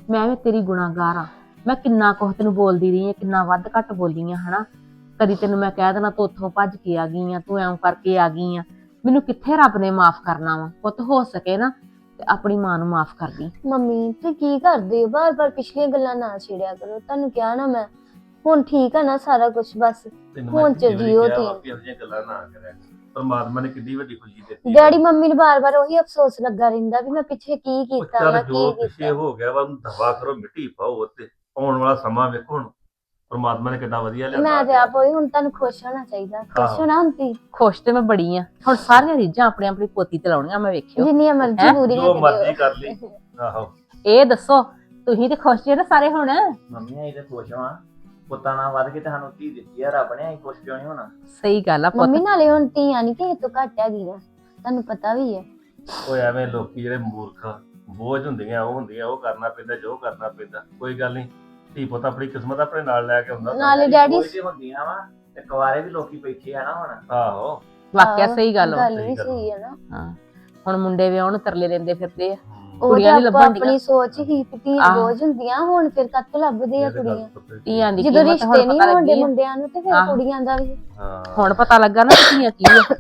ਮੈਂ ਵੀ ਤੇਰੀ ਗੁਨਾਹਗਾਰ ਆ। ਮੈਂ ਕਿੰਨਾ ਕੁਝ ਤੈਨੂੰ ਬੋਲਦੀ ਰਹੀ ਆ ਕਿੰਨਾ ਵੱਧ ਘੱਟ ਬੋਲੀ ਆ ਹਨਾ? ਕਦੀ ਤੈਨੂੰ ਮੈਂ ਕਹਿ ਦੇਣਾ ਤੂੰ ਉੱਥੋਂ ਭੱਜ ਕੇ ਆ ਗਈ ਆ ਤੂੰ ਐਂ ਕਰਕੇ ਆ ਗਈ ਆ। ਮੈਨੂੰ ਕਿੱਥੇ ਰੱਬ ਨੇ ਮਾਫ ਕਰਨਾ ਵਾ? ਪੁੱਤ ਹੋ ਸਕੇ ਨਾ। ਤੇ ਆਪਣੀ ਮਾਂ ਨੂੰ ਮਾਫ ਕਰ ਦੀ ਮੰਮੀ ਤੇ ਕੀ ਕਰਦੇ ਹੋ? ਬਾਰ-ਬਾਰ ਪਿਛਲੀਆਂ ਗੱਲਾਂ ਨਾ ਛੇੜਿਆ ਕਰੋ। ਤੁਹਾਨੂੰ ਕਿਹਾ ਨਾ ਮੈਂ ਹੁਣ ਠੀਕ ਆ ਨਾ ਸਾਰਾ ਕੁਝ ਬਸ। ਤੈਨੂੰ ਹੁਣ ਚ ਕਿੰਨੀ ਵਾਰੀ ਜੀਓ ਕਿਹਾ ਵਾ ਤੁਸੀਂ। ਵੀ ਇਹੋ ਜਿਹੀਆਂ ਗੱਲਾਂ ਨਾ ਕਰਿਆ ਕਰ। ਪਰਮਾਤਮਾ ਨੇ ਕਿੰਨੀ ਵੱਡੀ ਖੁਸ਼ੀ ਦਿੱਤੀ ਆ। ਡੈਡੀ ਮੰਮੀ ਨੂੰ ਬਾਰ-ਬਾਰ ਉਹੀ ਅਫਸੋਸ ਲੱਗਾ ਰਹਿੰਦਾ ਵੀ ਮੈਂ ਪਿੱਛੇ ਕੀ ਉਹ ਕੀਤਾ ਚੱਲ ਮੈਂ ਜੋ ਕੀ ਪਿੱਛੇ ਕੀਤਾ। ਹੋ ਗਿਆ ਵਾ ਉਹਨੂੰ ਦਵਾ ਕਰੋ ਮਿੱਟੀ ਪਾਓ ਉੱਤੇ। ਆਉਣ ਵਾਲਾ ਸਮਾਂ ਵੇਖੋ ਹੁਣ। ਪਰਮਾਤਮਾ ਨੇ ਕਿੰਨਾ ਵਧੀਆ ਲਿਆਂਦਾ ਮੈਂ ਤੇ ਆਪ ਹੋਈ ਹੁਣ ਤੁਹਾਨੂੰ ਖੁਸ਼ ਹੋਣਾ ਚਾਹੀਦਾ। ਖੁਸ਼ ਆਹੋ। ਹੋਣਾ ਹੁੰਦੀ? ਖੁਸ਼ ਤੇ ਮੈਂ ਬੜੀ ਆ। ਹੁਣ ਸਾਰੀਆਂ ਰੀਝਾਂ ਆਪਣੀ ਆਪਣੀ ਪੋਤੀ ਤੇ ਲਾਉਣੀਆਂ ਮੈਂ ਵੇਖਿਓ। ਜਿੰਨੀਆਂ ਮਰਜ਼ੀ ਹੈਂ? ਪੂਰੀਆਂ ਜੋ ਕਰਿਓ। ਮਰਜ਼ੀ ਕਰ ਲਈ। ਆਹੋ। ਇਹ ਦੱਸੋ ਤੁਸੀਂ ਤੇ ਖੁਸ਼ ਜੇ ਨਾ ਸਾਰੇ ਹੁਣ? ਮੰਮੀ ਅਸੀਂ ਤੇ ਖੁਸ਼ ਹਾਂ ਪੁੱਤਾਂ ਨਾਲ ਵੱਧ ਕੇ ਤੇ ਸਾਨੂੰ ਧੀ ਦਿੱਤੀ ਆ ਰੱਬ ਨੇ ਅਸੀਂ ਖੁਸ਼ ਕਿਉਂ ਨਹੀਂ ਹੋਣਾ? ਸਹੀ ਗੱਲ ਆ ਮੰਮੀ ਪੁੱਤ ਨਾਲੇ ਹੁਣ ਧੀਆਂ ਨਹੀਂ ਕਿਸੇ ਤੋਂ ਘੱਟ ਹੈਗੀਆਂ। ਤੁਹਾਨੂੰ ਪਤਾ ਵੀ ਹੈ। ਉਹ ਐਵੇਂ ਲੋਕੀ ਜਿਹੜੇ ਮੂਰਖ ਬੋਝ ਹੁੰਦੀਆਂ ਉਹ ਹੁੰਦੀਆਂ ਉਹ ਕਰਨਾ ਪੈਂਦਾ ਜੋ ਕਰਨਾ ਪੈਂਦਾ। ਕੋਈ ਗੱਲ ਨਹੀਂ ਧੀ ਪੁੱਤ ਆਪਣੀ ਕਿਸਮਤ ਆਪਣੇ ਨਾਲ ਲੈ ਕੇ ਆਉਂਦਾ ਨਾਲੇ ਡੈਡੀ ਕੋਈ ਤੇ ਹੁੰਦੀਆਂ ਵਾ ਤੇ ਕੁਆਰੇ ਵੀ ਲੋਕੀ ਬੈਠੇ ਆ ਨਾ ਹੁਣ। ਆਹੋ। ਵਾਕਿਆ ਸਹੀ ਗੱਲ ਵਾ। ਗੱਲ ਸਹੀ ਵੀ। ਸਹੀ ਹੈ ਨਾ। ਹਾਂ। ਹੁਣ ਮੁੰਡੇ ਵਿਆਹਣ ਨੂੰ ਤਰਲੇ ਲੈਂਦੇ ਫਿਰਦੇ ਆ। ਕੁੜੀਆਂ ਤਾਂ ਨੀ ਆਪੋ ਲੱਭਣ। ਆਪਣੀ ਸੋਚ ਹੀ ਆਹੋ। ਬੋਝ ਹੁੰਦੀਆਂ ਹੁਣ ਫਿਰ ਕੱਤ ਲੱਭਦੇ ਆ ਤੇ ਕੁੜੀਆਂ। ਪੁੱਤ- ਧੀਆਂ ਦੀ ਜਦੋਂ ਰਿਸ਼ਤੇ ਨਹੀਂ ਪਤਾ ਹੁੰਦੇ ਲੱਗੀ ਆ। ਮੁੰਡਿਆਂ ਨੂੰ ਤੇ ਫਿਰ। ਕੁੜੀਆਂ ਦਾ ਵੀ। ਹਾਂ। ਹੁਣ ਪਤਾ ਲੱਗਾ ਨਾ ਕਿ ਧੀਆਂ ਕੀ ਆ।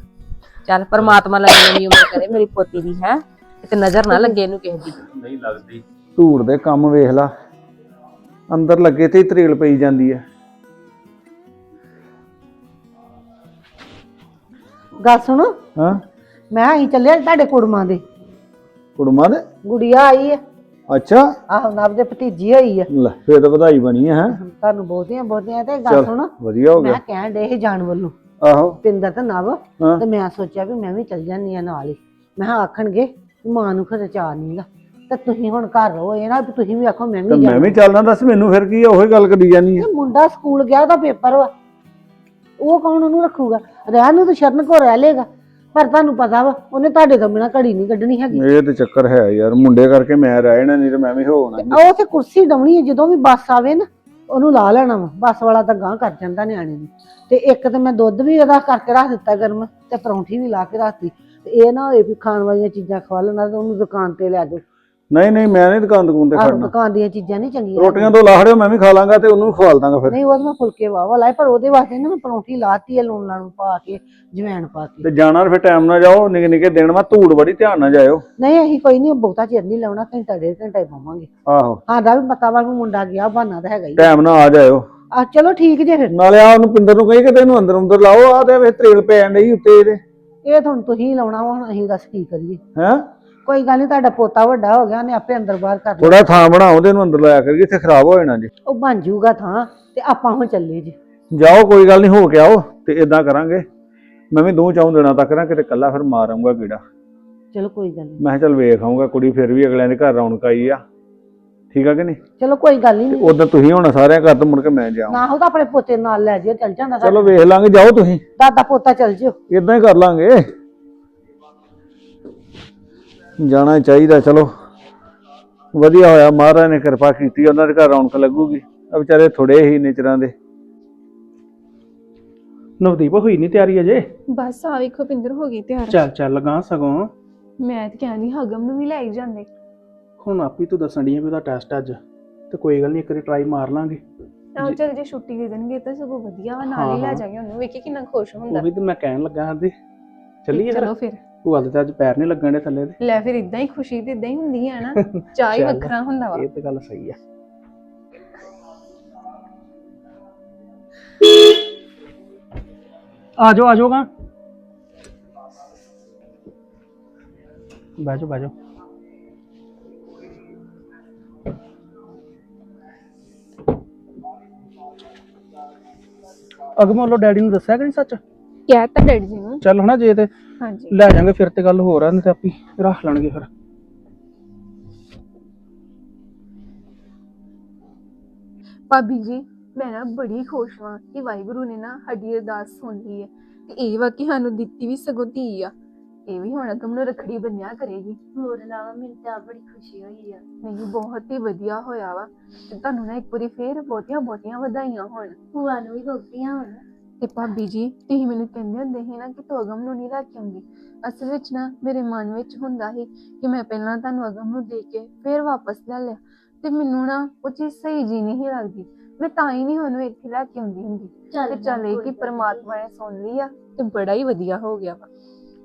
ਚੱਲ ਪਰਮਾਤਮਾ ਲੱਗੇ ਮੇਰੀ ਉਮਰ ਕਰੇ ਮੇਰੀ ਪੋਤੀ ਦੀ ਹੈ। ਕਿਤੇ ਨਜ਼ਰ ਨਾ ਲੱਗੇ ਇਹਨੂੰ ਕਿਸੇ ਦੀ। ਨਹੀਂ ਲੱਗਦੀ। ਧੂੜ ਦੇ ਕੰਮ ਵੇਖ ਲਾ। ਅੰਦਰ ਲੱਗੇ ਤੇ ਹੀ ਤਰੇਲ ਪਈ ਜਾਂਦੀ ਹੈ। ਗੱਲ ਸੁਣ। ਹਾਂ। ਮੈਂ ਅਸੀਂ ਚੱਲੇ ਤੁਹਾਡੇ ਕੁੜਮਾਂ ਦੇ। ਕੁੜਮਾ ਦੇ? ਗੁੜੀਆ ਆਈ ਹੈ ਅੱਛਾ। ਆਹੋ ਨਵ ਦੇ ਭਤੀਜੀ ਹੋਈ ਹੈ ਲੈ ਫੇਰ ਤਾਂ ਵਧਾਈ ਬਣੀ ਹੈ ਹੈਂ? ਤੁਹਾਨੂੰ ਬਹੁਤੀਆਂ ਬਹੁਤੀਆਂ ਤੇ ਗੱਲ ਚੱਲ। ਸੁਣ। ਵਧੀਆ ਹੋ ਮੈਂ ਗਿਆ ਕਹਿਣ ਦੇ ਇਹ ਜਾਣ ਵੱਲੋਂ। ਆਹੋ। ਪਿੰਦਰ ਤੇ ਨਵ। ਹਾਂ। ਤੇ ਮੈਂ ਸੋਚਿਆ ਵੀ ਮੈਂ ਵੀ ਚੱਲ ਜਾਂਦੀ ਆ ਨਾਲ ਹੀ। ਮੈਂ ਕਿਹਾ ਆਖਣਗੇ ਵੀ ਮਾਂ ਨੂੰ ਖਰੇ ਚਾਹ ਨਹੀਂਗਾ ਤੇ ਤੁਸੀਂ ਹੁਣ ਘਰ ਰਹੋ ਇਹ ਨਾ ਵੀ ਤੁਸੀਂ ਵੀ ਆਖੋ ਮੈਂ ਤੇ ਵੀ ਮੈਂ ਜਾਣਾ। ਵੀ ਚੱਲਦਾ ਦੱਸ ਮੈਨੂੰ ਫਿਰ ਕੀ ਆ ਉਹੀ ਗੱਲ ਕਰੀ ਜਾਨੀ ਆ। ਮੁੰਡਾ ਸਕੂਲ ਗਿਆ ਉਹਦਾ ਪੇਪਰ ਵਾ। ਉਹ ਕੌਣ ਉਹਨੂੰ ਰੱਖੂਗਾ? ਰਹਿਣ ਨੂੰ ਤਾਂ ਸ਼ਰਨ ਕੋ ਰਹਿ ਲੇਗਾ ਪਰ ਤੁਹਾਨੂੰ ਪਤਾ ਵਾ ਉਹਨੇ ਤੁਹਾਡੇ ਤੋਂ ਬਿਨਾਂ ਘੜੀ ਨਹੀਂ ਕੱਢਣੀ ਹੈਗੀ। ਇਹ ਤੇ ਚੱਕਰ ਹੈ ਯਾਰ ਮੁੰਡੇ ਕਰਕੇ ਮੈਂ ਰਹਿ ਜਾਣਾ ਨਹੀਂ ਤੇ ਮੈਂ ਵੀ ਹੋਣਾ ਉਹ ਤੇ ਕੁਰਸੀ ਡਾਉਣੀ ਹੈ ਜਦੋਂ ਵੀ ਬੱਸ ਆਵੇ ਨਾ ਉਹਨੂੰ ਲਾ ਲੈਣਾ ਵਾ। ਬੱਸ ਵਾਲਾ ਤਾਂ ਗਾਂ ਕਰ ਜਾਂਦਾ ਨਿਆਣੇ ਨੂੰ। ਤੇ ਇੱਕ ਤੇ ਮੈਂ ਦੁੱਧ ਵੀ ਉਹਦਾ ਕਰਕੇ ਰੱਖ ਦਿੱਤਾ ਗਰਮ ਤੇ ਪਰੌਂਠੀ ਵੀ ਲਾ ਕੇ ਰੱਖਤੀ। ਤੇ ਇਹ ਨਾ ਹੋਏ ਵੀ ਖਾਣ ਵਾਲੀਆਂ ਚੀਜ਼ਾਂ ਖਵਾ ਲੈਣਾ ਤੇ ਉਹਨੂੰ ਦੁਕਾਨ ਤੇ ਲੈ ਜਾਓ। ਨਹੀਂ ਨਹੀਂ ਮੈਂ ਨਹੀਂ ਦੁਕਾਨ ਦੁਕਾਨ ਤੇ ਆਹੋ ਖੜਨਾ। ਦੁਕਾਨ ਦੀਆਂ ਚੀਜ਼ਾਂ ਨਹੀਂ ਚੰਗੀਆਂ ਰੋਟੀਆਂ ਤੋਂ ਲਾਹੜਿਓ ਮੈਂ ਵੀ ਖਾ ਲਾਂਗਾ ਤੇ ਉਹਨੂੰ ਵੀ ਖਵਾਲ ਦਾਂਗਾ ਫਿਰ। ਨਹੀਂ ਉਹ ਤਾਂ ਮੈਂ ਫੁਲਕੇ ਵਾਵਾ ਲਾਏ ਪਰ ਉਹਦੇ ਵਾਸਤੇ ਨਾ ਮੈਂ ਪਰੌਂਠੀ ਲਾਤੀ ਹੈ ਲੂਣ ਲਾਣ ਪਾ ਕੇ ਜਵੈਣ ਪਾ ਕੇ। ਤੇ ਜਾਣਾ ਫਿਰ ਟਾਈਮ ਨਾਲ ਜਾਓ ਨਿੱਕੇ ਨਿੱਕੇ ਦਿਨ ਮੈਂ ਧੂੜ ਬੜੀ ਧਿਆਨ ਨਾਲ ਜਾਇਓ। ਨਹੀਂ ਅਸੀਂ ਕੋਈ ਨਹੀਂ ਬਹੁਤਾ ਚਿਰ ਨਹੀਂ ਲਾਉਣਾ ਘੰਟਾ ਡੇਢ ਘੰਟਾ ਹੀ ਪਾਵਾਂਗੇ। ਆਹੋ। ਸਾਡਾ ਵੀ ਪਤਾ ਵਾ ਵੀ ਮੁੰਡਾ ਗਿਆ ਬਹਾਨਾ ਤਾਂ ਹੈਗਾ ਹੀ। ਟਾਈਮ ਨਾਲ ਆ ਜਾਇਓ। ਆ ਚਲੋ ਠੀਕ ਜੇ ਫਿਰ। ਨਾਲੇ ਆ ਉਹਨੂੰ ਪਿੰਦਰ ਨੂੰ ਕਹੀ ਕਿ ਤੈਨੂੰ ਅੰਦਰ ਅੰਦਰ ਲਾਓ ਆ ਤੇ ਵੇ ਤਰੇਲ ਪੈਣ ਡਈ ਉੱਤੇ ਇਹਦੇ। ਇਹ ਤੁਹਾਨੂੰ ਤੁਸੀਂ ਲਾਉਣਾ ਵਾ ਹੁਣ ਅਸੀਂ ਦੱਸ ਕੀ ਕਰੀਏ। ਹੈ? ਕੋਈ ਗੱਲ ਨਹੀਂ ਤੁਹਾਡਾ ਪੋਤਾ ਵੱਡਾ ਹੋ ਗਿਆ ਉਹਨੇ ਆਪੇ ਅੰਦਰ ਬਾਹਰ ਕਰ ਲਿਆ। ਥੋੜਾ ਥਾਂ ਬਣਾਓ ਤੇ ਇਹਨੂੰ ਅੰਦਰ ਲਾਇਆ ਕਰੀਏ ਇੱਥੇ ਖਰਾਬ ਹੋ ਜਾਣਾ ਜੀ। ਉਹ ਬਣ ਜਾਊਗਾ ਥਾਂ ਤੇ ਆਪਾਂ ਹੁਣ ਚੱਲੇ ਜੀ। ਜਾਓ ਕੋਈ ਗੱਲ ਨਹੀਂ ਹੋ ਕੇ ਆਓ ਤੇ ਇਦਾਂ ਕਰਾਂਗੇ। ਮੈਂ ਵੀ ਦੋ ਚੌਂ ਦਿਨਾਂ ਤੱਕ ਨਾ ਕਿਤੇ ਕੱਲਾ ਫਿਰ ਮਾਰ ਕੀੜਾ। ਚਲੋ ਕੋਈ ਗੱਲ ਨਹੀਂ ਮੈਂ ਕਿਹਾ ਚੱਲ ਵੇਖ ਆਊਂਗਾ ਕੁੜੀ ਫਿਰ ਵੀ ਅਗਲਿਆਂ ਦੇ ਘਰ ਰੌਣਕ ਆਈ ਆ। ਠੀਕ ਆ ਕਿ ਨਹੀਂ? ਚਲੋ ਕੋਈ ਗੱਲ ਨਹੀਂ ਉਦੋਂ ਤੁਸੀਂ ਹੋਣਾ ਸਾਰਿਆਂ ਘਰ ਤੋਂ ਮੁੜ ਕੇ ਮੈਂ ਜਾਵਾਂ ਨਾ ਹੋ ਤਾਂ ਆਪਣੇ ਪੋਤੇ ਨਾਲ ਲੈ ਜਿਓ ਚੱਲ ਜਾਂਦਾ ਚਲੋ ਵੇਖ ਲਾਂਗੇ ਜਾਓ ਤੁਸੀਂ। ਦਾਦਾ ਪੋਤਾ ਚੱਲ ਜਿਓ। ਇਦਾਂ ਹੀ ਕਰ ਲਾਂਗੇ। ਜਾਣਾ ਚਾਹੀਦਾ ਚਲੋ। ਵਧੀਆ ਹੋਇਆ ਮਹਾਰਾਜ ਨੇ ਕਿਰਪਾ ਕੀਤੀ ਉਹਨਾਂ ਦੇ ਘਰ ਰੌਣਕ ਲੱਗੂਗੀ। ਆ ਵਿਚਾਰੇ ਥੋੜੇ ਹੀ ਨੇਚਰਾਂ ਦੇ। ਨਵਦੀਪ ਹੋਈ ਨਹੀਂ ਤਿਆਰੀ ਅਜੇ? ਬਸ ਆ ਵੇਖੋ ਪਿੰਦਰ ਹੋ ਗਈ ਤਿਆਰ। ਚੱਲ ਚੱਲ ਲਗਾ ਸਗੋਂ। ਮੈਂ ਤੇ ਕਹਿੰਦੀ ਹਗਮ ਨੂੰ ਵੀ ਲੈ ਹੀ ਜਾਂਦੇ। ਹੁਣ ਆਪੀ ਤੂੰ ਦੱਸਣ ਦੀ ਵੀ ਉਹਦਾ ਟੈਸਟ ਅੱਜ। ਤੇ ਕੋਈ ਗੱਲ ਨਹੀਂ ਇੱਕ ਵਾਰੀ ਟਰਾਈ ਮਾਰ ਲਾਂਗੇ। ਆਹ। ਚੱਲ ਜੇ ਛੁੱਟੀ ਦੇ ਦੇਣਗੇ ਤਾਂ ਸਗੋਂ ਵਧੀਆ ਵਾ ਨਾਲ ਹਾਂ, ਹੀ। ਲੈ ਹਾਂ। ਜਾਗੇ ਉਹਨੂੰ। ਵੇਖੀ ਕਿੰਨਾ ਖੁਸ਼ ਹੁੰਦਾ। ਉਹੀ ਤੇ ਮੈਂ ਕਹਿਣ ਲੱਗਾ ਹਾਂ ਚੱਲੀਏ ਫਿਰ। ਚਲੋ ਫਿਰ। ਭੂਆ ਦੇ ਤਾਂ ਅੱਜ ਪੈਰ ਨਹੀਂ ਲੱਗਣ ਦੇ ਥੱਲੇ ਤੇ ਲੈ ਫਿਰ ਇਦਾਂ ਹੀ ਖੁਸ਼ੀ ਤੇ ਇਦਾਂ ਹੀ ਹੁੰਦੀ ਹੈ ਨਾ। ਚਾਹ ਹੀ ਚੱਲ। ਵੱਖਰਾ ਹੁੰਦਾ ਵਾ। ਇਹ ਤੇ ਗੱਲ ਸਹੀ ਆ। ਆ ਜਾਓ ਆ ਜਾਓਗਾ ਬਹਿ ਜਾਓ ਬਹਿ ਜਾਓ। ਅਗਮ ਵੱਲੋਂ ਡੈਡੀ ਨੂੰ ਦੱਸਿਆ ਕਿ ਨਹੀਂ ਸੱਚ? ਕਹਿ ਤਾਂ ਡੈਡੀ ਜੀ ਨੂੰ। ਚੱਲ ਹਨਾ ਜੇ ਤੇ ਹਾਂਜੀ। ਲੈ ਜਾਾਂਗੇ ਫਿਰ ਤੇ ਗੱਲ ਹੋਰ ਆ ਨਹੀਂ ਤੇ ਆਪੀ ਰੱਖ ਲੈਣਗੇ ਫਿਰ। ਭਾਬੀ ਜੀ ਮੈਂ ਨਾ ਬੜੀ ਖੁਸ਼ ਹਾਂ ਕਿ ਵਾਹਿਗੁਰੂ ਨੇ ਨਾ ਸਾਡੀ ਅਰਦਾਸ ਸੁਣ ਲਈ ਹੈ। ਤੇ ਇਹ ਵਾ ਕਿ ਸਾਨੂੰ ਦਿੱਤੀ ਵੀ ਸਗੋਂ ਧੀ ਆ। ਇਹ ਵੀ ਹੁਣ ਅਗਮ ਨੂੰ ਰੱਖੜੀ ਬੰਨਿਆ ਕਰੇਗੀ। ਹੋਰ ਨਾ ਮੈਨੂੰ ਤਾਂ ਬੜੀ ਖੁਸ਼ੀ ਹੋਈ ਆ। ਨਹੀਂ ਬਹੁਤ ਹੀ ਵਧੀਆ ਹੋਇਆ ਵਾ। ਤੇ ਤੁਹਾਨੂੰ ਨਾ ਇੱਕ ਵਾਰੀ ਫੇਰ ਬਹੁਤੀਆਂ ਬਹੁਤੀਆਂ ਵਧਾਈਆਂ ਹੋਣ। ਭੂਆ ਨੂੰ ਵੀ ਭੁਗਤੀਆਂ ਹੁਣ। ਤੇ ਭਾਬੀ ਜੀ ਤੁਸੀਂ ਮੈਨੂੰ ਕਹਿੰਦੇ ਹੁੰਦੇ ਸੀ ਨਾ ਕਿ ਤੂੰ ਅਗਮ ਨੂੰ ਨਹੀਂ ਲੈ ਕੇ ਆਉਂਦੀ। ਅਸਲ ਵਿੱਚ ਨਾ ਮੇਰੇ ਮਨ ਵਿੱਚ ਹੁੰਦਾ ਸੀ ਕਿ ਮੈਂ ਪਹਿਲਾਂ ਤੁਹਾਨੂੰ ਅਗਮ ਨੂੰ ਦੇ ਕੇ ਫਿਰ ਵਾਪਸ ਲੈ ਲਿਆ। ਤੇ ਮੈਨੂੰ ਨਾ ਉਹ ਚੀਜ਼ ਸਹੀ ਜੀ ਨਹੀਂ ਲੱਗਦੀ। ਮੈਂ ਤਾਂ ਹੀ ਨਹੀਂ ਉਹਨੂੰ ਇੱਥੇ ਲੈ ਕੇ ਆਉਂਦੀ ਹੁੰਦੀ। ਤੇ ਚੱਲ ਇਹ ਕਿ ਪ੍ਰਮਾਤਮਾ ਨੇ ਸੁਣ ਲਈ ਆ ਤੇ ਬੜਾ ਹੀ ਵਧੀਆ ਹੋ ਗਿਆ ਵਾ।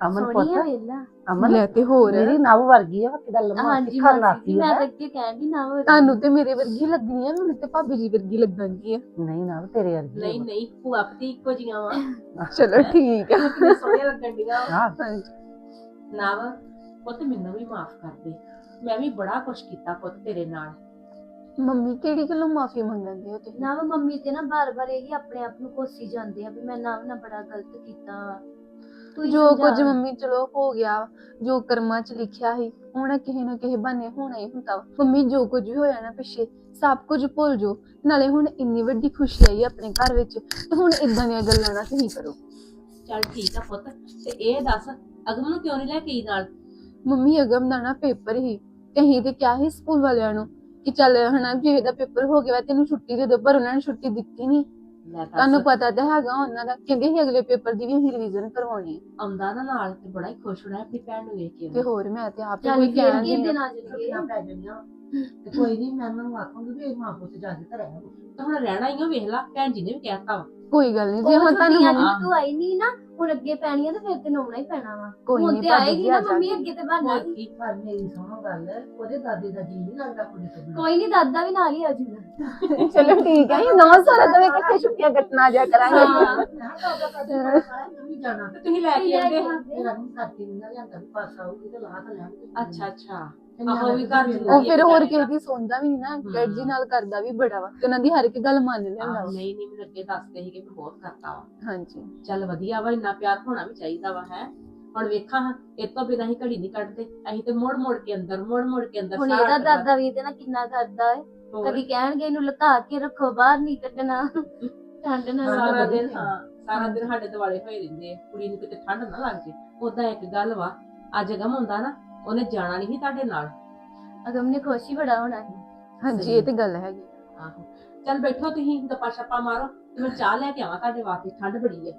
ਅਮਨ ਸੋਹਣੀ ਆ ਪੁੱਤ ਵੇਲਾ ਅਮਨ ਲੈ ਤੇ ਹੋਰ। ਮੇਰੀ ਨਵ ਵਰਗੀ ਆ ਕਿਦਾਂ ਲੰਮਾ ਹਾਂਜੀ ਸਿੱਖਾ ਮਾਸੀ ਨਾਤੀ ਮੈਂ ਤਾਂ ਅੱਗੇ ਕਹਿਣ ਦੀ ਨਾ ਤੁਹਾਨੂੰ ਤੇ ਮੇਰੇ ਵਰਗੀ ਲੱਗਣੀ ਆ ਮੈਨੂੰ ਤੇ ਭਾਬੀ ਜੀ ਵਰਗੀ ਲੱਗਣਗੀ ਆ ਨਹੀਂ ਨਾ ਤੇਰੇ ਵਰਗੀ ਨਹੀਂ ਆ। ਨਹੀਂ ਭੂਆ ਪਤੀ ਇੱਕੋ ਜੀਆਂ ਵਾ। ਚਲੋ ਠੀਕ ਆ। ਕਿੰਨੇ ਸੋਹਣੇ ਲੱਗਣ ਡੀਆਂ ਹਾਂ। ਹਾਂਜੀ ਨਵ ਪੁੱਤ ਮੈਨੂੰ ਵੀ ਮਾਫ ਕਰ ਦੇ। ਮੈਂ ਵੀ ਬੜਾ ਕੁਛ ਕੀਤਾ ਪੁੱਤ ਤੇਰੇ ਨਾਲ। ਮੰਮੀ ਕਿਹੜੀ ਗੱਲੋਂ ਮਾਫੀ ਮੰਗਣਦੇ ਹੋ ਤੁਸੀਂ? ਨਾ ਮੰਮੀ ਤੇ ਨਾ ਬਾਰ-ਬਾਰ ਇਹੀ ਆਪਣੇ ਆਪ ਨੂੰ ਕੋਸੀ ਜਾਂਦੇ ਆ ਵੀ ਮੈਂ ਨਾ ਨਾ ਬੜਾ ਗਲਤ ਕੀਤਾ। ਵਾ। ਜੋ। ਕੁਝ ਮੰਮੀ ਚਲੋ ਹੋ ਗਿਆ ਜੋ ਕਰਮਾਂ 'ਚ ਲਿਖਿਆ ਸੀ ਹੁਣ ਕਿਸੇ ਨਾ ਕਿਸੇ ਬਹਾਨੇ ਹੋਣਾ ਹੀ ਹੁੰਦਾ ਵਾ। ਮੰਮੀ ਜੋ ਕੁਝ ਵੀ ਹੋਇਆ ਨਾ ਪਿੱਛੇ ਸਭ ਕੁਝ ਭੁੱਲ ਜਾਓ ਨਾਲੇ ਹੁਣ ਇੰਨੀ ਵੱਡੀ ਖੁਸ਼ੀ ਆਈ ਆ ਆਪਣੇ ਘਰ ਵਿੱਚ ਤੇ ਹੁਣ ਇਦਾਂ ਦੀਆਂ ਗੱਲਾਂ ਨਾ ਤੁਸੀਂ ਕਰੋ ਚੱਲ ਠੀਕ ਆ ਪੁੱਤ ਤੇ ਇਹ ਦੱਸ ਅਗਮ ਨੂੰ ਕਿਉਂ ਨਹੀਂ ਲੈ ਕੇ ਆਈ ਨਾਲ ਮੰਮੀ ਅਗਮ ਦਾ ਨਾ ਪੇਪਰ ਹੀ ਕਹੀਂ ਤੇ ਕਿਹਾ ਸੀ ਸਕੂਲ ਵਾਲਿਆਂ ਨੂੰ ਕਿ ਚੱਲ ਹਨਾ ਜੇ ਇਹਦਾ ਪੇਪਰ ਹੋ ਗਿਆ ਵਾ ਤੈਨੂੰ ਛੁੱਟੀ ਦੇ ਦਿਓ ਪਰ ਉਹਨਾਂ ਨੇ ਛੁੱਟੀ ਦਿੱਤੀ ਨਹੀਂ ਲੈ ਦੱਸ, ਤੁਹਾਨੂੰ ਪਤਾ ਤਾਂ ਹੈਗਾ ਉਹਨਾਂ ਦਾ ਕਹਿੰਦੇ ਸੀ ਅਗਲੇ ਪੇਪਰ ਦੀ ਵੀ ਅਸੀਂ ਰਿਵੀਜ਼ਨ ਕਰਵਾਉਣੀ ਹੈ। ਆਉਂਦਾ ਨਾ ਨਾਲ ਤੇ ਬੜਾ ਹੀ ਖੁਸ਼ ਹੋਣਾ ਆਪਣੀ ਭੈਣ ਨੂੰ ਵੇਖ ਕੇ ਤੇ ਹੋਰ ਮੈਂ ਤੇ ਆਪ ਹੀ ਚੱਲ ਕੋਈ ਫੇਰ ਕਹਿਣ ਕੀ ਦੀ ਦਿਨ ਆ। ਜਾਣਗੇ ਛੁੱਟੀਆਂ ਪੈ ਜਾਣੀਆਂ ਤੇ ਕੋਈ ਨਹੀਂ ਮੈਂ ਉਹਨਾਂ ਨੂੰ ਆਖੂੰਗੀ ਵੀ ਇਹ ਮਾਂ ਪੁੱਤ ਜਾ ਕੇ ਘਰੇ ਆਵੋ। ਤੇ ਹੁਣ ਰਹਿਣਾ ਹੀ ਆ ਵੇਖ ਲਾ ਭੈਣ ਜੀ ਨੇ ਵੀ ਕਹਿਤਾ ਵਾ। ਕੋਈ ਗੱਲ ਨਹੀਂ ਜੇ ਉਹ ਹੁਣ ਤੁਹਾਨੂੰ ਛੁੱਟੀਆਂ ਮੰਮੀ- ਚ ਤੂੰ ਆਈ ਨਹੀਂ ਨਾ ਹੁਣ ਅੱਗੇ ਪੈਣੀਆਂ ਤੇ ਫਿਰ ਤੇ ਆਉਣਾ ਹੀ ਪੈਣਾ ਵਾ। ਕੋਈ ਹੁਣ ਨਹੀਂ ਤੇ ਭਾਬੀ ਆਏਗੀ ਜੀ ਨਾ ਆ ਮੰਮੀ ਜਾਗੀ। ਅੱਗੇ ਤੇ ਬਹਾਨਾ ਹੋਰ ਕੀ ਪਰ ਮੇਰੀ ਸੁਣੋ ਗੱਲ ਉਹਦੇ ਦਾਦੇ ਦਾ ਜੀ ਨਹੀਂ ਲੱਗਦਾ ਕੁੜੀ ਤੋਂ ਬਿਨਾਂ। ਕੋਈ ਨਹੀਂ ਦਾਦਾ ਵੀ ਨਾਲ ਹੀ ਆ ਜੂਗਾ। ਚਲੋ ਠੀਕ ਹੈ ਨੌ ਸਾਰਾ ਦਵੇ ਇਕੱਠੇ ਛੁੱਟੀਆਂ ਕੱਟਣਾ ਜਾ ਕਰਾਂਗੇ। ਹਾਂ। ਮੈਂ ਕਿਹਾ ਦਾਦਾ ਦਾਦੀ ਕੋਲ ਸਾਰਾ ਨਹੀਂ ਜਾਣਾ। ਤੇ ਤੁਸੀਂ ਲੈ ਕੇ ਆਉਂਦੇ। ਹਾਂ ਮੇਰਾ ਨੂੰ ਕਰਕੇ ਨਹੀਂ ਨਾ ਲਿਆਂਦਾ ਵੀ ਪਾਸ ਆਊਗੀ ਤੇ ਲਾ ਤਾਂ ਲੈਣਗੇ। ਅੱਛਾ ਅੱਛਾ। ਤੇ ਆਹੋ, ਵੀ ਘਰ ਉਹ ਫਿਰ ਹੋਰ। ਕਿਸੇ ਦੀ ਸੁਣਦਾ ਵੀ ਨਹੀਂ ਨਾ ਜੀ ਨਾਲ ਕਰਦਾ ਵੀ ਬੜਾ ਵਾ ਤੇ ਉਹਨਾਂ ਦੀ ਹਰ ਇੱਕ ਗੱਲ ਮੰਨ ਲੈਂਦਾ ਵਾ। ਨਹੀਂ ਨਹੀਂ ਮੈਨੂੰ ਅੱਗੇ ਦੱਸਦੇ ਸੀ ਕਿ ਮੈਂ ਬਹੁਤ ਕਰਤਾ ਵਾ। ਹਾਂਜੀ। ਚੱਲ ਵਧੀਆ ਵਾ ਇੰਨਾ ਪਿਆਰ ਹੋਣਾ ਵੀ ਚਾਹੀਦਾ ਵਾ ਹੈ। ਹੁਣ ਵੇਖਾਂ ਹਾਂ, ਇਹ ਤੋਂ ਬਿਨਾਂ ਹੀ ਘੜੀ ਨਹੀਂ ਕੱਢਦੇ। ਅਸੀਂ ਤੇ ਮੋੜ ਮੋੜ ਕੇ ਅੰਦਰ ਮੋੜ ਮੋੜ ਕੇ ਅੰਦਰ ਹੁਣ ਸਾਰਾ ਇਹਦਾ। ਦਾਦਾ ਵੀ ਤੇ ਨਾ ਕਿੰਨਾ ਕਰਦਾ ਏ। ਹੋਰ? ਕਦੀ ਕਹਿਣਗੇ ਇਹਨੂੰ ਲੁਕਾ ਕੇ ਰੱਖੋ ਬਾਹਰ ਨਹੀਂ ਕੱਢਣਾ। ਠੰਡ ਨਾਲ ਸਾਰਾ ਦਿਨ ਹੈ। ਹਾਂ ਸਾਰਾ ਦਿਨ ਸਾਡੇ ਦਿਵਾਲੇ ਹੋਏ ਰਹਿੰਦੇ ਆ। ਕੁੜੀ ਨੂੰ ਕਿਤੇ ਠੰਡ ਨਾ ਲੱਗ ਜੇ। ਉਦਾਂ ਇੱਕ ਗੱਲ ਵਾ ਅੱਜ ਅਗਮ ਹੁੰਦਾ ਨਾ ਉਹਨੇ ਜਾਣਾ ਨਹੀਂ ਸੀ ਤੁਹਾਡੇ ਨਾਲ? ਅਗਮ ਨੇ ਖੁਸ਼ ਹੀ ਬੜਾ ਹੋਣਾ ਸੀ। ਹਾਂਜੀ ਇਹ ਤੇ ਗੱਲ ਹੈਗੀ। ਆਹੋ। ਚੱਲ ਬੈਠੋ ਤੁਸੀਂ ਗੱਪਾਂ ਛੱਪਾਂ ਮਾਰੋ ਤੇ ਮੈਂ ਚਾਹ ਲੈ ਕੇ ਆਵਾਂ ਤੁਹਾਡੇ ਵਾਸਤੇ ਠੰਡ ਬੜੀ ਹੈ।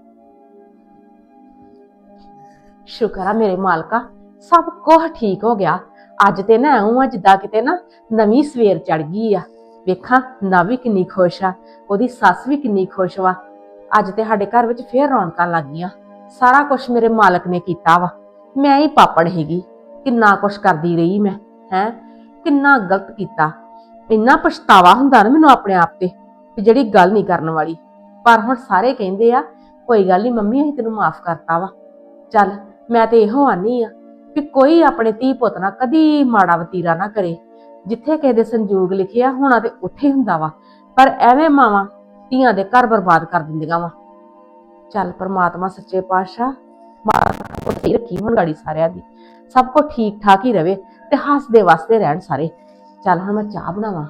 ਸ਼ੁਕਰ ਆ ਮੇਰੇ ਮਾਲਕਾ ਸਭ ਕੁਝ ਠੀਕ ਹੋ ਗਿਆ। ਅੱਜ ਤੇ ਨਾ ਆਉਂ ਜਿੱਦਾਂ ਕਿਤੇ ਨਾ ਨਵੀਂ ਸਵੇਰ ਚੜ ਗਈ ਆ। ਵੇਖਾਂ ਨਾ ਵੀ ਕਿੰਨੀ ਖੁਸ਼ ਆ ਉਹਦੀ ਸੱਸ ਵੀ ਕਿੰਨੀ ਖੁਸ਼ ਵਾ। ਅੱਜ ਤੇ ਸਾਡੇ ਘਰ ਵਿੱਚ ਫੇਰ ਰੌਣਕਾਂ ਲੱਗ ਗਈਆਂ ਸਾਰਾ ਕੁਝ ਮੇਰੇ ਮਾਲਕ ਨੇ ਕੀਤਾ ਵਾ। ਮੈਂ ਹੀ ਪਾਪੜ ਹੈਗੀ। ਕਿੰਨਾ ਕੁਛ ਕਰਦੀ ਰਹੀ ਮੈਂ, ਹੈ? ਕਿੰਨਾ ਗਲਤ ਕੀਤਾ। ਇੰਨਾ ਪਛਤਾਵਾ ਹੁੰਦਾ ਨਾ ਮੈਨੂੰ ਆਪਣੇ ਆਪ ਤੇ ਵੀ ਜਿਹੜੀ ਗੱਲ ਨਹੀਂ ਕਰਨ ਵਾਲੀ। ਪਰ ਹੁਣ ਸਾਰੇ ਕਹਿੰਦੇ ਆ, ਕੋਈ ਗੱਲ ਨਹੀਂ ਮੰਮੀ, ਅਸੀਂ ਤੈਨੂੰ ਮਾਫ ਕਰਤਾ ਵਾ। ਚੱਲ, ਮੈਂ ਤੇ ਇਹੋ ਆਨੀ ਆ ਕਿ ਕੋਈ ਆਪਣੇ ਧੀ ਪੁੱਤ ਨਾਲ ਕਦੀ ਮਾੜਾ ਵਤੀਰਾ ਨਾ ਕਰੇ। ਜਿੱਥੇ ਕਿਸੇ ਦੇ ਸੰਜੋਗ ਲਿਖਿਆ ਹੋਣਾ ਤੇ ਉੱਥੇ ਹੀ ਹੁੰਦਾ ਵਾ। ਪਰ ਐਵੇਂ ਮਾਵਾਂ ਧੀਆਂ ਦੇ ਘਰ ਬਰਬਾਦ ਕਰ ਦਿੰਦੀਆਂ ਵਾ। ਚੱਲ, ਪ੍ਰਮਾਤਮਾ ਸੱਚੇ ਪਾਤਸ਼ਾਹ ਮਾਤਾ ਉੱਤੇ ਰੱਖੀ ਹੁਣ ਗਾੜੀ ਸਾਰਿਆਂ ਦੀ। ਸਭ ਕੁਝ ਠੀਕ ਠਾਕ ਹੀ ਰਵੇ ਤੇ ਹੱਸਦੇ ਵਸਦੇ ਰਹਿਣ ਸਾਰੇ। ਚੱਲ ਹੁਣ ਮੈਂ ਚਾਹ ਬਣਾਵਾਂ।